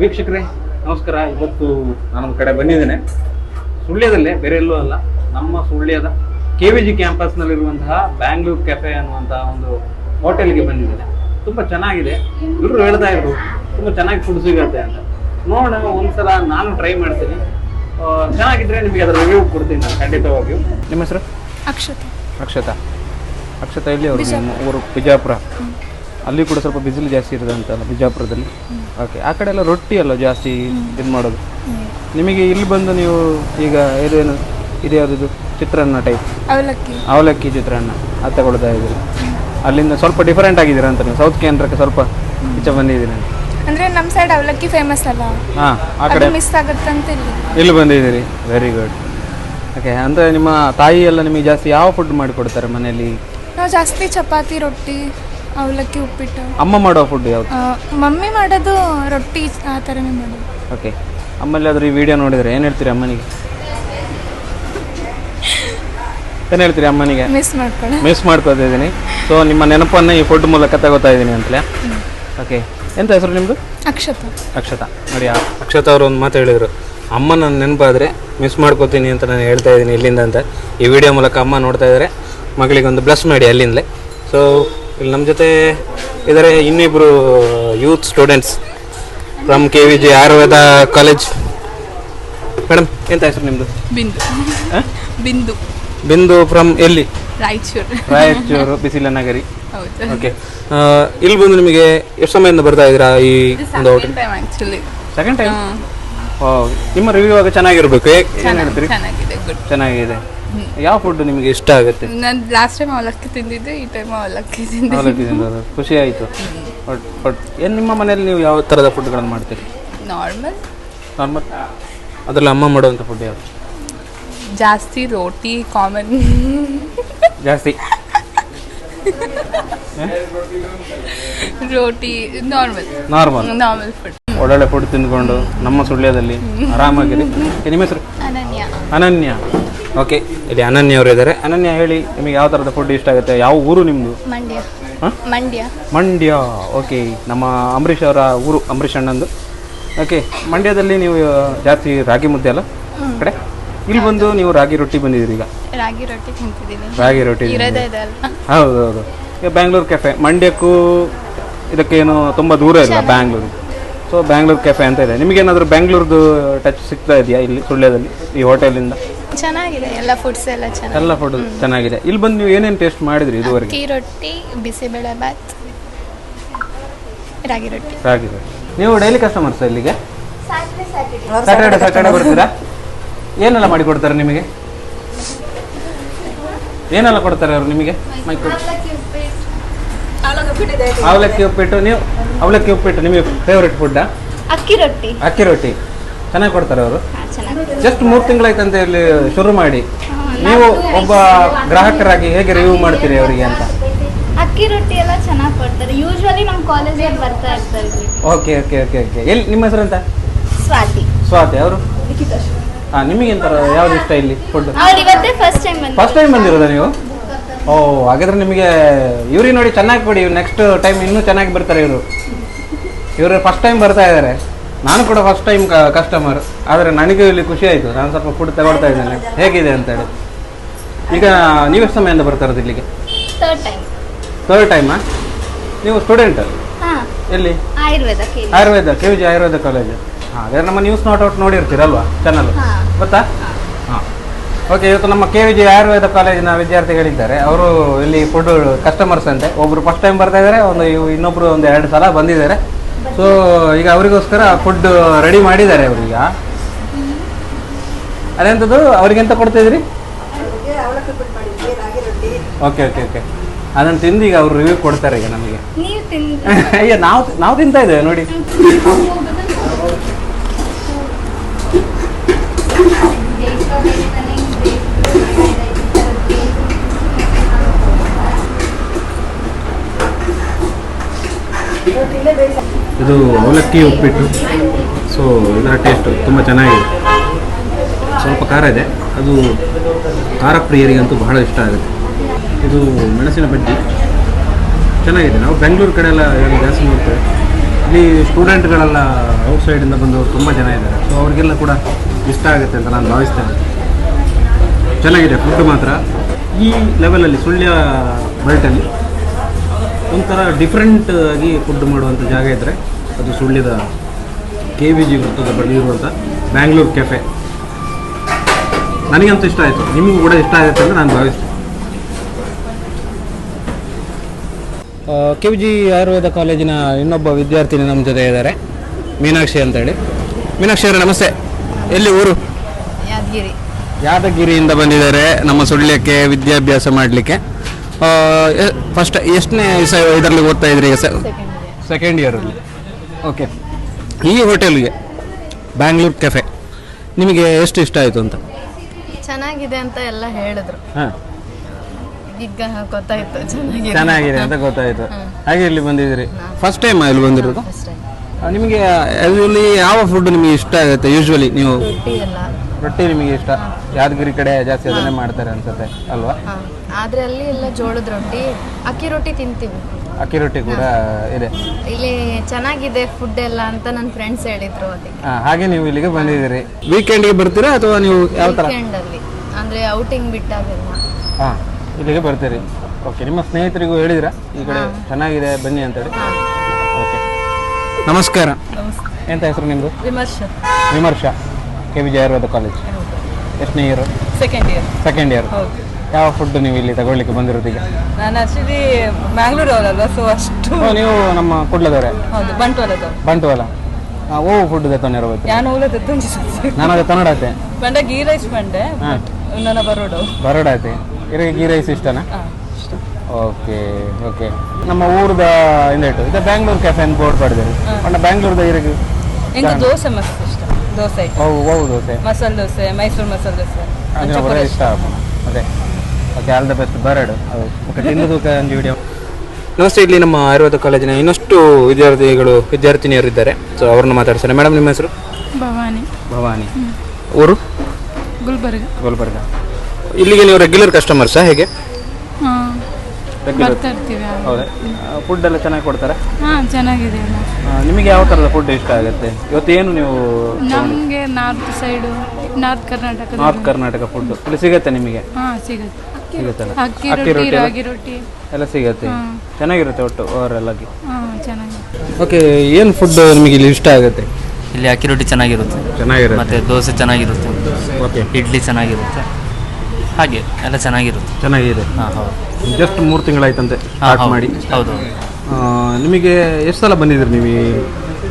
ವೀಕ್ಷಕರೇ ನಮಸ್ಕಾರ. ಇವತ್ತು ನಾನೊಂದು ಕಡೆ ಬಂದಿದ್ದೇನೆ. ಸುಳ್ಯದಲ್ಲೇ ಬೇರೆ ಎಲ್ಲೂ ಅಲ್ಲ. ನಮ್ಮ ಸುಳ್ಯದ ಕೆ ವಿ ಜಿ ಕ್ಯಾಂಪಸ್ನಲ್ಲಿರುವಂತಹ ಬ್ಯಾಂಗ್ಳೂರ್ ಕೆಫೆ ಅನ್ನುವಂತಹ ಒಂದು ಹೋಟೆಲ್ಗೆ ಬಂದಿದ್ದೇನೆ. ತುಂಬ ಚೆನ್ನಾಗಿದೆ. ಎಲ್ಲರೂ ಹೇಳ್ತಾ ಇದ್ರು ತುಂಬ ಚೆನ್ನಾಗಿ ಫುಡ್ ಸಿಗುತ್ತೆ ಅಂತ. ನೋಡೋಣ ಒಂದ್ಸಲ ನಾನು ಟ್ರೈ ಮಾಡ್ತೀನಿ. ಚೆನ್ನಾಗಿದ್ರೆ ನಿಮಗೆ ಅದರ ರಿವ್ಯೂ ಕೊಡ್ತೀನಿ ನಾನು ಖಂಡಿತವಾಗಿಯೂ. ನಿಮ್ಮ ಹೆಸರು? ಅಕ್ಷತಾ. ಅಕ್ಷತಾ. ಅಕ್ಷತಾ ಇಲ್ಲಿ ಅವರು? ಊರು ಬಿಜಾಪುರ. ಅಲ್ಲಿ ಕೂಡ ಸ್ವಲ್ಪ ಬಿಸಿಲು ಜಾಸ್ತಿ ಇರೋದು ಅಂತಲ್ಲ ಬಿಜಾಪುರದಲ್ಲಿ. ಓಕೆ ಆ ಕಡೆ ಎಲ್ಲ ರೊಟ್ಟಿ ಅಲ್ಲ ಜಾಸ್ತಿ ಇದು ಮಾಡೋದು? ನಿಮಗೆ ಇಲ್ಲಿ ಬಂದು ನೀವು ಈಗ ಇದೇನು ಇದು ಯಾವುದಿದು? ಚಿತ್ರಾನ್ನ ಟೈಪ್ ಅವಲಕ್ಕಿ. ಅವಲಕ್ಕಿ ಚಿತ್ರಾನ್ನ ಅದು ತಗೊಳ್ತಾ ಇದ್ದೀರಿ? ಅಲ್ಲಿಂದ ಸ್ವಲ್ಪ ಡಿಫರೆಂಟ್ ಆಗಿದ್ದೀರಾ ಅಂತ ನೀವು? ಸೌತ್ ಕೇಂದ್ರಕ್ಕೆ ಸ್ವಲ್ಪ ಈಚೆ ಬಂದಿದ್ದೀರಿ? ಅಂದ್ರೆ ನಮ್ಮ ಸೈಡ್ ಅವಲಕ್ಕಿ ಫೇಮಸ್ ಅಲ್ಲ. ಹಾಂ ಆ ಕಡೆ? ಮಿಸ್ ಆಗುತ್ತೆ ಅಂತ ಇಲ್ಲಿ. ಇಲ್ಲಿ ಬಂದಿದ್ದೀರಿ? ವೆರಿ ಗುಡ್ ಓಕೆ ಅಂದರೆ ನಿಮ್ಮ ತಾಯಿ ಎಲ್ಲ ನಿಮಗೆ ಜಾಸ್ತಿ ಯಾವ ಫುಡ್ ಮಾಡಿಕೊಡ್ತಾರೆ ಮನೆಯಲ್ಲಿ? ನಾವು ಜಾಸ್ತಿ ಚಪಾತಿ ರೊಟ್ಟಿ ಅವಲಕ್ಕಿ ಉಪ್ಪಿಟ್ಟು. ಅಮ್ಮ ಮಾಡೋ ಫುಡ್ ಯಾವುದು? ಆ, ಮಮ್ಮಿ ಮಾಡೋದು ರೊಟ್ಟಿ ಆ ಥರನೇ ಮಾಡೋದು. ಓಕೆ ಅಮ್ಮಲ್ಲಿ ಆದರೂ ಈ ವಿಡಿಯೋ ನೋಡಿದರೆ ಏನು ಹೇಳ್ತೀರಿ ಅಮ್ಮನಿಗೆ? ಏನು ಹೇಳ್ತೀರಿ ಅಮ್ಮನಿಗೆ? ಮಿಸ್ ಮಾಡ್ಕೊಳ್ಳೋ ಮಿಸ್ ಮಾಡ್ಕೋತಾ ಇದ್ದೀನಿ. ಸೊ ನಿಮ್ಮ ನೆನಪನ್ನು ಈ ಫುಡ್ ಮೂಲಕ ತಗೋತಾ ಇದ್ದೀನಿ ಅಂತಲೇ? ಓಕೆ ಎಂತ ಹೆಸರು ನಿಮ್ಮದು ಅಕ್ಷತ. ಅಕ್ಷತಾ. ನೋಡಿ ಆ ಅಕ್ಷತಾ ಅವರು ಒಂದು ಮಾತು ಹೇಳಿದರು. ಅಮ್ಮ ನನ್ನ ನೆನಪಾದರೆ ಮಿಸ್ ಮಾಡ್ಕೋತೀನಿ ಅಂತ ನಾನು ಹೇಳ್ತಾ ಇದ್ದೀನಿ ಇಲ್ಲಿಂದ ಅಂತ. ಈ ವಿಡಿಯೋ ಮೂಲಕ ಅಮ್ಮ ನೋಡ್ತಾ ಇದ್ದಾರೆ ಮಗಳಿಗೆ ಒಂದು ಬ್ಲಸ್ ಮಾಡಿ ಅಲ್ಲಿಂದಲೇ. ಸೊ ಇಲ್ಲಿ ನಮ್ಮ ಜೊತೆ ಇದ್ದಾರೆ ಇನ್ನಿಬ್ಬರು youth students from K V G Ayurveda college madam ಎಂತ ಹೆಸರು ನಿಮ್ಮದು ಬಿಂದು. ಬಿಂದು. ಬಿಂದು ಫ್ರಮ್ ಎಲ್ಲಿ? ರಾಯಚೂರು. ರಾಯಚೂರು ಬಿಸಿಲ ನಗರಿ ಓಕೆ ಇಲ್ಲಿ ಬಂದು ನಿಮಗೆ ಎಷ್ಟು ಸಮಯದಿಂದ ಬರ್ತಾ ಇದ್ದೀರಾ ಈ ಒಂದು ಹೋಟೆಲ್ ಸೆಕೆಂಡ್ ಟೈಮ್ ನಿಮ್ಮ ರಿವ್ಯೂ ಆಗ ಚೆನ್ನಾಗಿರ್ಬೇಕು. ಏನು ಹೇಳ್ತೀರಿ? ಚೆನ್ನಾಗಿದೆ. ಯಾವ ಫುಡ್ ನಿಮಗೆ ಇಷ್ಟ ಆಗುತ್ತೆ? ನಾನು ಲಾಸ್ಟ್ ಟೈಮ್ ಅವಲಕ್ಕಿ ತಿಂದಿದ್ದೆ ಈ ಟೈಮ್ ಅವಲಕ್ಕಿ ತಿಂದಿದ್ದೆ. ಅವಲಕ್ಕಿ ತಿನ್ನೋದು ಖುಷಿ ಆಯಿತು. ಬಟ್ ಬಟ್ ಏನು ನಿಮ್ಮ ಮನೆಯಲ್ಲಿ ನೀವು ಯಾವ ಥರದ ಫುಡ್ಗಳನ್ನು ಮಾಡ್ತೀರಿ? ನಾರ್ಮಲ್ ನಾರ್ಮಲ್ ಅದರಲ್ಲಿ ಅಮ್ಮ ಮಾಡುವಂಥ ಫುಡ್ ಯಾವುದು? ಜಾಸ್ತಿ ರೋಟಿ ಕಾಮನ್ ಜಾಸ್ತಿ. ರೋಟಿ ನಾರ್ಮಲ್ ನಾರ್ಮಲ್ ನಾರ್ಮಲ್ ಫುಡ್ ಒಳ್ಳೊಳ್ಳೆ ಫುಡ್ ತಿಂದ್ಕೊಂಡು ನಮ್ಮ ಸುಳ್ಯದಲ್ಲಿ ಆರಾಮಾಗಿರಿ. ನಿಮ್ಮ ಹೆಸರು? ಅನನ್ಯ. ಅನನ್ಯ. ಓಕೆ ಇಲ್ಲಿ ಅನನ್ಯ ಅವರು ಇದ್ದಾರೆ ಅನನ್ಯ ಹೇಳಿ ನಿಮಗೆ ಯಾವ ಥರದ ಫುಡ್ ಇಷ್ಟ ಆಗುತ್ತೆ? ಯಾವ ಊರು ನಿಮ್ಮದು ಮಂಡ್ಯ. ಮಂಡ್ಯ. ಮಂಡ್ಯ ಓಕೆ. ನಮ್ಮ ಅಂಬರೀಷ್ ಅವರ ಊರು ಅಂಬರೀಷ್ ಅಣ್ಣಂದು. ಓಕೆ ಮಂಡ್ಯದಲ್ಲಿ ನೀವು ಜಾಸ್ತಿ ರಾಗಿ ಮುದ್ದೆ ಅಲ್ಲ? ಕಡೆ? ಇಲ್ಲಿ ಬಂದು ನೀವು ರಾಗಿ ರೊಟ್ಟಿ ಬಂದಿದ್ದೀರಿ ಈಗ? ರಾಗಿ ರೊಟ್ಟಿ ತಿಂತಿದ್ದೀನಿ. ರಾಗಿ ರೊಟ್ಟಿ ಹೌದು ಹೌದು. ಈಗ ಬ್ಯಾಂಗ್ಳೂರ್ ಕೆಫೆ ಮಂಡ್ಯಕ್ಕೂ ಇದಕ್ಕೇನು ತುಂಬ ದೂರ ಇಲ್ಲ ಬ್ಯಾಂಗ್ಳೂರು ಸೊ ಬ್ಯಾಂಗ್ಳೂರ್ ಕೆಫೆ ಅಂತ ಇದೆ. ನಿಮಗೇನಾದರೂ ಬ್ಯಾಂಗ್ಳೂರ್ದು ಟಚ್ ಸಿಗ್ತಾ ಇದೆಯಾ ಇಲ್ಲಿ ಸುಳ್ಯದಲ್ಲಿ ಈ ಹೋಟೆಲಿಂದ ಚೆನ್ನಾಗಿದೆ ಎಲ್ಲ ಫುಡ್ಸ್ ಎಲ್ಲ ಚೆನ್ನಾಗಿ ಎಲ್ಲ ಫುಡ್ ಚೆನ್ನಾಗಿದೆ. ಇಲ್ಲಿ ಬಂದು ನೀವು ಏನೇನು ಟೇಸ್ಟ್ ಮಾಡಿದ್ರಿ ಇದುವರೆಗೆ? ಅಕ್ಕಿ ರೊಟ್ಟಿ ಬಿಸಿಬೇಳೆ ಬಾತ್ ರಾಗಿ ರೊಟ್ಟಿ. ರಾಗಿ ರೊಟ್ಟಿ. ನೀವು ಡೈಲಿ ಕಸ್ಟಮರ್ಸ್ ಇಲ್ಲಿಗೆ? ಸ್ಯಾಟರ್ಡೆ ಸ್ಯಾಟರ್ಡೆ ಬರ್ತೀರಾ? ಏನೆಲ್ಲ ಮಾಡಿ ಕೊಡ್ತಾರೆ ನಿಮಗೆ? ಏನೆಲ್ಲ ಕೊಡ್ತಾರೆ ಅವರು ನಿಮಗೆ? ಮೈಕ್. ಅವಲಕ್ಕಿ ಉಪ್ಪಿಟ್ಟು. ನೀವು ಅವಲಕ್ಕಿ ಉಪ್ಪಿಟ್ಟು ನಿಮಗೆ ಫೇವ್ರೆಟ್ ಫುಡ್ಡಾ ಅಕ್ಕಿ ರೊಟ್ಟಿ. ಅಕ್ಕಿ ರೊಟ್ಟಿ. ಚೆನ್ನಾಗಿ ಕೊಡ್ತಾರೆ ಅವರು. ಜಸ್ಟ್ ಮೂರು ತಿಂಗಳಾಯ್ತಂತೆ ಇಲ್ಲಿ ಶುರು ಮಾಡಿ. ನೀವು ಒಬ್ಬ ಗ್ರಾಹಕರಾಗಿ ಹೇಗೆ ರಿವ್ಯೂ ಮಾಡ್ತೀರಿ ಅವರಿಗೆ ಅಂತ? ಅಕ್ಕಿ ರೊಟ್ಟಿ ಎಲ್ಲ ಚೆನ್ನಾಗಿ ಕೊಡ್ತಾರೆ. ಯೂಶುವಲಿ ನಮ್ಮ ಕಾಲೇಜಲ್ಲಿ ಬರ್ತಾ ಇರ್ತಾರೆ ಓಕೆ ಓಕೆ ಓಕೆ ಓಕೆ ಎಲ್ಲಿ ನಿಮ್ಮ ಹೆಸರು ಅಂತ? ಸ್ವಾತಿ. ಸ್ವಾತಿ ಅವರು? ಹಾಂ ನಿಮಗೆ ಎಂತ ಯಾವ್ದು ಇಷ್ಟ ಇಲ್ಲಿ ಫುಡ್ ಅವ್ರು ಇವತ್ತೇ ಫಸ್ಟ್ ಟೈಮ್ ಬಂದು ಫಸ್ಟ್ ಟೈಮ್ ಬಂದಿರೋದಾ ನೀವು? ಓ ಹಾಗಾದ್ರೆ ನಿಮಗೆ ಇವ್ರಿಗೆ ನೋಡಿ ಚೆನ್ನಾಗಿ ಕೊಡಿ. ನೆಕ್ಸ್ಟ್ ಟೈಮ್ ಇನ್ನೂ ಚೆನ್ನಾಗಿ ಬರ್ತಾರೆ ಇವರು. ಇವರು ಫಸ್ಟ್ ಟೈಮ್ ಬರ್ತಾ ಇದ್ದಾರೆ ನಾನು ಕೂಡ ಫಸ್ಟ್ ಟೈಮ್ ಕಸ್ಟಮರ್ ಆದರೆ ನನಗೆ ಇಲ್ಲಿ ಖುಷಿ ಆಯಿತು. ನಾನು ಸ್ವಲ್ಪ ಫುಡ್ ತಗೊಳ್ತಾ ಇದ್ದೇನೆ. ಹೇಗಿದೆ ಅಂತೇಳಿ ಈಗ ನೀವು ಎಷ್ಟು ಸಮಯದಿಂದ ಬರ್ತಾ ಇರೋದು ಇಲ್ಲಿಗೆ? ಥರ್ಡ್ ಟೈಮ್ ನೀವು ಸ್ಟೂಡೆಂಟ್ ಎಲ್ಲಿ? Ayurveda K G Ayurveda college ಹಾಂ ಅದೇ ನಮ್ಮ ನ್ಯೂಸ್ ನಾಟ್ ಔಟ್ ನೋಡಿರ್ತೀರಲ್ವಾ ಚಾನಲ್. ಗೊತ್ತಾ? ಹಾಂ. ಓಕೆ ಇವತ್ತು ನಮ್ಮ ಕೆ ವಿ ಜಿ ಆಯುರ್ವೇದ ಕಾಲೇಜಿನ ವಿದ್ಯಾರ್ಥಿಗಳಿದ್ದಾರೆ. ಅವರು ಇಲ್ಲಿ ಫುಡ್ ಕಸ್ಟಮರ್ಸ್ ಅಂತೆ. ಒಬ್ರು ಫಸ್ಟ್ ಟೈಮ್ ಬರ್ತಾ ಇದ್ದಾರೆ ಒಂದು ಇನ್ನೊಬ್ರು ಒಂದು ಎರಡು ಸಲ ಬಂದಿದ್ದಾರೆ. ಸೊ ಈಗ ಅವರಿಗೋಸ್ಕರ ಫುಡ್ ರೆಡಿ ಮಾಡಿದ್ದಾರೆ ಅವರೀಗ. ಅದೆಂಥದ್ದು ಅವ್ರಿಗೆಂತ ಕೊಡ್ತಾ ಇದ್ರಿ ಓಕೆ ಓಕೆ ಓಕೆ ಅದನ್ನು ತಿಂದು ಈಗ ಅವ್ರು ರಿವ್ಯೂ ಕೊಡ್ತಾರೆ ಈಗ ನಮಗೆ. ನೀವು ತಿಂದು ಅಯ್ಯ ನಾವು ನಾವು ತಿಂತಾ ಇದ್ದೇವೆ ನೋಡಿ. ಇದು ಅವಲಕ್ಕಿ ಉಪ್ಪಿಟ್ಟು. ಸೊ ಇದರ ಟೇಸ್ಟು ತುಂಬ ಚೆನ್ನಾಗಿದೆ. ಸ್ವಲ್ಪ ಖಾರ ಇದೆ. ಅದು ಖಾರ ಪ್ರಿಯರಿಗಂತೂ ಬಹಳ ಇಷ್ಟ ಆಗುತ್ತೆ. ಇದು ಮೆಣಸಿನ ಬಜ್ಜಿ. ಚೆನ್ನಾಗಿದೆ. ನಾವು ಬೆಂಗಳೂರು ಕಡೆ ಎಲ್ಲ ಜಾಸ್ತಿ ನೋಡ್ತೇವೆ. ಇಲ್ಲಿ ಸ್ಟೂಡೆಂಟ್ಗಳೆಲ್ಲ ಔಟ್ ಸೈಡಿಂದ ಬಂದವರು ತುಂಬ ಜನ ಇದ್ದಾರೆ. ಸೊ ಅವ್ರಿಗೆಲ್ಲ ಕೂಡ ಇಷ್ಟ ಆಗುತ್ತೆ ಅಂತ ನಾನು ಭಾವಿಸ್ತೇನೆ. ಚೆನ್ನಾಗಿದೆ ಫುಡ್ ಮಾತ್ರ. ಈ ಲೆವೆಲಲ್ಲಿ ಸುಳ್ಯ ಬೆಲ್ಟಲ್ಲಿ ಒಂಥರ ಡಿಫ್ರೆಂಟ್ ಆಗಿ ಫುಡ್ ಮಾಡುವಂಥ ಜಾಗ ಇದ್ದರೆ ಅದು ಸುಳ್ಳಿದ ಕೆ ವಿ ಜಿ ವೃತ್ತದ ಬಳಿ ಇರುವಂಥ ಬ್ಯಾಂಗ್ಳೂರು ಕೆಫೆ ನನಗಂತೂ ಇಷ್ಟ ಆಯಿತು. ನಿಮಗೂ ಕೂಡ ಇಷ್ಟ ಆಗುತ್ತೆ ಅಂತ ನಾನು ಭಾವಿಸ್ತೀನಿ. ಕೆ ವಿ ಜಿ ಆಯುರ್ವೇದ ಕಾಲೇಜಿನ ಇನ್ನೊಬ್ಬ ವಿದ್ಯಾರ್ಥಿನಿ ನಮ್ಮ ಜೊತೆ ಇದ್ದಾರೆ. ಮೀನಾಕ್ಷಿ ಅಂತೇಳಿ. ಮೀನಾಕ್ಷಿ ಅವರೇ ನಮಸ್ತೆ. ಎಲ್ಲಿ ಊರು? ಯಾದಗಿರಿ. ಯಾದಗಿರಿಯಿಂದ ಬಂದಿದ್ದಾರೆ ನಮ್ಮ ಸುಳ್ಯಕ್ಕೆ ವಿದ್ಯಾಭ್ಯಾಸ ಮಾಡಲಿಕ್ಕೆ. ಫಸ್ಟ್ ಎಷ್ಟನೇ ಇದರಲ್ಲಿ ಓದ್ತಾ ಇದ್ರಿ? ಸೆಕೆಂಡ್ ಇಯರಲ್ಲಿ ಓಕೆ ಈ ಹೋಟೆಲ್ಗೆ ಬ್ಯಾಂಗ್ಳೂರ್ ಕೆಫೆ ನಿಮಗೆ ಎಷ್ಟು ಇಷ್ಟ ಆಯಿತು ಅಂತ? ಚೆನ್ನಾಗಿದೆ ಅಂತ ಎಲ್ಲ ಹೇಳಿದ್ರು. ಹಾಂ. ಈಗ ಗೊತ್ತಾಯ್ತು ಚೆನ್ನಾಗಿದೆ. ಚೆನ್ನಾಗಿದೆ ಅಂತ ಗೊತ್ತಾಯ್ತು. ಹಾಗೆ ಇಲ್ಲಿ ಬಂದಿದ್ದೀರಿ? ಫಸ್ಟ್ ಟೈಮ್ ಇಲ್ಲಿ ಬಂದಿರೋದು? ನಿಮಗೆ ಯೂಶ್ವಲಿ ಯಾವ ಫುಡ್ ನಿಮಗೆ ಇಷ್ಟ ಆಗುತ್ತೆ? ಯೂಶ್ವಲಿ ನೀವು ರೊಟ್ಟಿ ನಿಮಗೆ ಇಷ್ಟ? ಯಾದಗಿರಿ ಕಡೆ ಜಾಸ್ತಿ ಅದನ್ನೇ ಮಾಡ್ತಾರೆ ಅನ್ಸುತ್ತೆ ಅಲ್ವಾ. ಆದ್ರೆ ಅಲ್ಲಿ ಎಲ್ಲ ಜೋಳದ ರೊಟ್ಟಿ ಅಕ್ಕಿ ರೊಟ್ಟಿ ತಿಂತೀವಿ. ಅಕ್ಕಿ ರೊಟ್ಟಿ ಕೂಡ ಇದೆ. ಇಲ್ಲಿ ಚೆನ್ನಾಗಿದೆ ಫುಡ್ ಎಲ್ಲ ಅಂತ ನನ್ನ ಫ್ರೆಂಡ್ಸ್ ಹೇಳಿದ್ರು ಅದಕ್ಕೆ ಆ, ಹಾಗೆ ನೀವು ಇಲ್ಲಿಗೆ ಬಂದಿದ್ದೀರಿ. ವೀಕೆಂಡ್ಗೆ ಬರ್ತೀರಾ ಅಥವಾ ನೀವು ಯಾವ ಥರ ವೀಕೆಂಡ್ ಅಲ್ಲಿ. ಅಂದ್ರೆ ಔಟಿಂಗ್ ಬಿಟ್ಟಾಗೆಲ್ಲ. ಹಾಂ ಇಲ್ಲಿಗೆ ಬರ್ತೀರಿ. ಓಕೆ ನಿಮ್ಮ ಸ್ನೇಹಿತರಿಗೂ ಹೇಳಿದಿರಾ? ಈ ಕಡೆ ಚೆನ್ನಾಗಿದೆ ಬನ್ನಿ ಅಂತ ಹೇಳಿ. ಓಕೆ ನಮಸ್ಕಾರ. ಎಂತ ಹೆಸರು ನಿಮ್ಮದು Vimarsha. Vimarsha K V Ayurveda college ಎಷ್ಟನೇ year second year second year ಯಾವ ಫುಡ್ ನೀವು ಇಲ್ಲಿ ತಗೊಳ್ಳಿಕ್ಕೆ ಬಂದಿರೋದು ಈಗ? ನಾನು ಆಕ್ಚುಲಿ ಮ್ಯಾಂಗ್ಳೂರ್ ಅವರಲ್ವಾ ಸೊ ಅಷ್ಟು ಓ, ನೀವು ನಮ್ಮ ಕುಡ್ಲದವರೇ? ಹೌದು ಬಂಟ್ವಾಲ ಬಂಟ್ವಾಲ ಓ ಫುಡ್ ದೆತ್ತೊಂದಿರೋ ಯಾನು ಊಲದ ತುಂಜಿ ನಾನು ಅದು ಬಂಡ ಗೀ ರೈಸ್ ಬಂಡೆ ನನ್ನ ಬರೋಡು. ಬರೋಡ ಆಯ್ತೆ ಇರಿಗೆ ಗೀ ರೈಸ್ ಇಷ್ಟನಾ? Okay okay. ನಮ್ಮ ಊರದ ಇಂದೇಟು ಇದು ಬ್ಯಾಂಗ್ಳೂರ್ ಕೆಫೆ ಅಂತ ಬೋರ್ಡ್ ಪಡೆದಿರಿ ಅಣ್ಣ ಬ್ಯಾಂಗ್ಳೂರ್ದ ಇರಿಗೆ ಎಂಗ ದೋಸೆ ಮಸ್ತ್ ಇಷ್ಟ ದೋಸೆ. ಐಟಮ್ ಓ ಓ ದೋಸೆ. ಮಸಾಲೆ ದೋಸೆ ಮೈಸೂರು ಮಸಾಲೆ ದೋಸೆ. ಅಂದ್ರೆ ಬರೋ ಇಷ್ಟ. ಅದೇ. ಓಕೆ ಆಲ್ ದ ಬೆಸ್ಟ್ ಬರಡು ಓಕೆ ತಿಂದು ತೂಕ ಒಂದು ವಿಡಿಯೋ ನಮಸ್ತೆ ಇಲ್ಲಿ ನಮ್ಮ ಆಯುರ್ವೇದ ಕಾಲೇಜಿನ ಇನ್ನಷ್ಟು ವಿದ್ಯಾರ್ಥಿಗಳು ವಿದ್ಯಾರ್ಥಿನಿಯರು ಇದ್ದಾರೆ ಸೊ ಅವ್ರನ್ನ ಮಾತಾಡ್ತಾರೆ ಮೇಡಮ್ ನಿಮ್ಮ ಹೆಸರು? ಭವಾನಿ. ಭವಾನಿ. ಊರು? ಗುಲ್ಬರ್ಗ. ಗುಲ್ಬರ್ಗ. ಇಲ್ಲಿಗೆ ನೀವು ರೆಗ್ಯುಲರ್ ಕಸ್ಟಮರ್ಸಾ ಹೇಗೆ? ರೆಗ್ಯುಲರ್ ಹೌದಾ? ಫುಡ್ ಎಲ್ಲ ಚೆನ್ನಾಗಿ ಕೊಡ್ತಾರೆ? ಹಾಂ ಚೆನ್ನಾಗಿದೆ. ಆ, ನಿಮಗೆ ಯಾವ ಥರದ ಫುಡ್ ಇಷ್ಟ ಆಗುತ್ತೆ? ಇವತ್ತು ಏನು ನೀವು ನಮಗೆ north side north Karnataka north Karnataka food ಇಲ್ಲಿ ಸಿಗುತ್ತೆ ನಿಮಗೆ? ಹಾಂ ಸಿಗುತ್ತೆ. ಸಿಗುತ್ತಲ್ಲ ಅಕ್ಕಿ ಅಕ್ಕಿ ರೊಟ್ಟಿ? ರಾಗಿ ರೊಟ್ಟಿ ಎಲ್ಲ? ಸಿಗುತ್ತೆ? ಚೆನ್ನಾಗಿರುತ್ತೆ ಒಟ್ಟು ಓವರಾಲ್ ಆಗಿ. ಹಾಂ ಚೆನ್ನಾಗಿದೆ ಓಕೆ ಏನು ಫುಡ್ ನಿಮಗೆ ಇಲ್ಲಿ ಇಷ್ಟ ಆಗುತ್ತೆ? ಇಲ್ಲಿ ಅಕ್ಕಿ ರೊಟ್ಟಿ ಚೆನ್ನಾಗಿರುತ್ತೆ. ಚೆನ್ನಾಗಿರುತ್ತೆ. ಮತ್ತೆ ದೋಸೆ ಚೆನ್ನಾಗಿರುತ್ತೆ. ಓಕೆ ಇಡ್ಲಿ ಚೆನ್ನಾಗಿರುತ್ತೆ. ಹಾಗೆ ಎಲ್ಲ ಚೆನ್ನಾಗಿರುತ್ತೆ. ಚೆನ್ನಾಗಿದೆ. ಹಾಂ ಹೌದು. ಜಸ್ಟ್ ಮೂರು ತಿಂಗಳಾಯ್ತಂತೆ ಆಯ್ತಂತೆ ಸ್ಟಾರ್ಟ್ ಮಾಡಿ. ಹೌದು. ನಿಮಗೆ ಎಷ್ಟು ಸಲ ಬಂದಿದ್ರಿ ನೀವು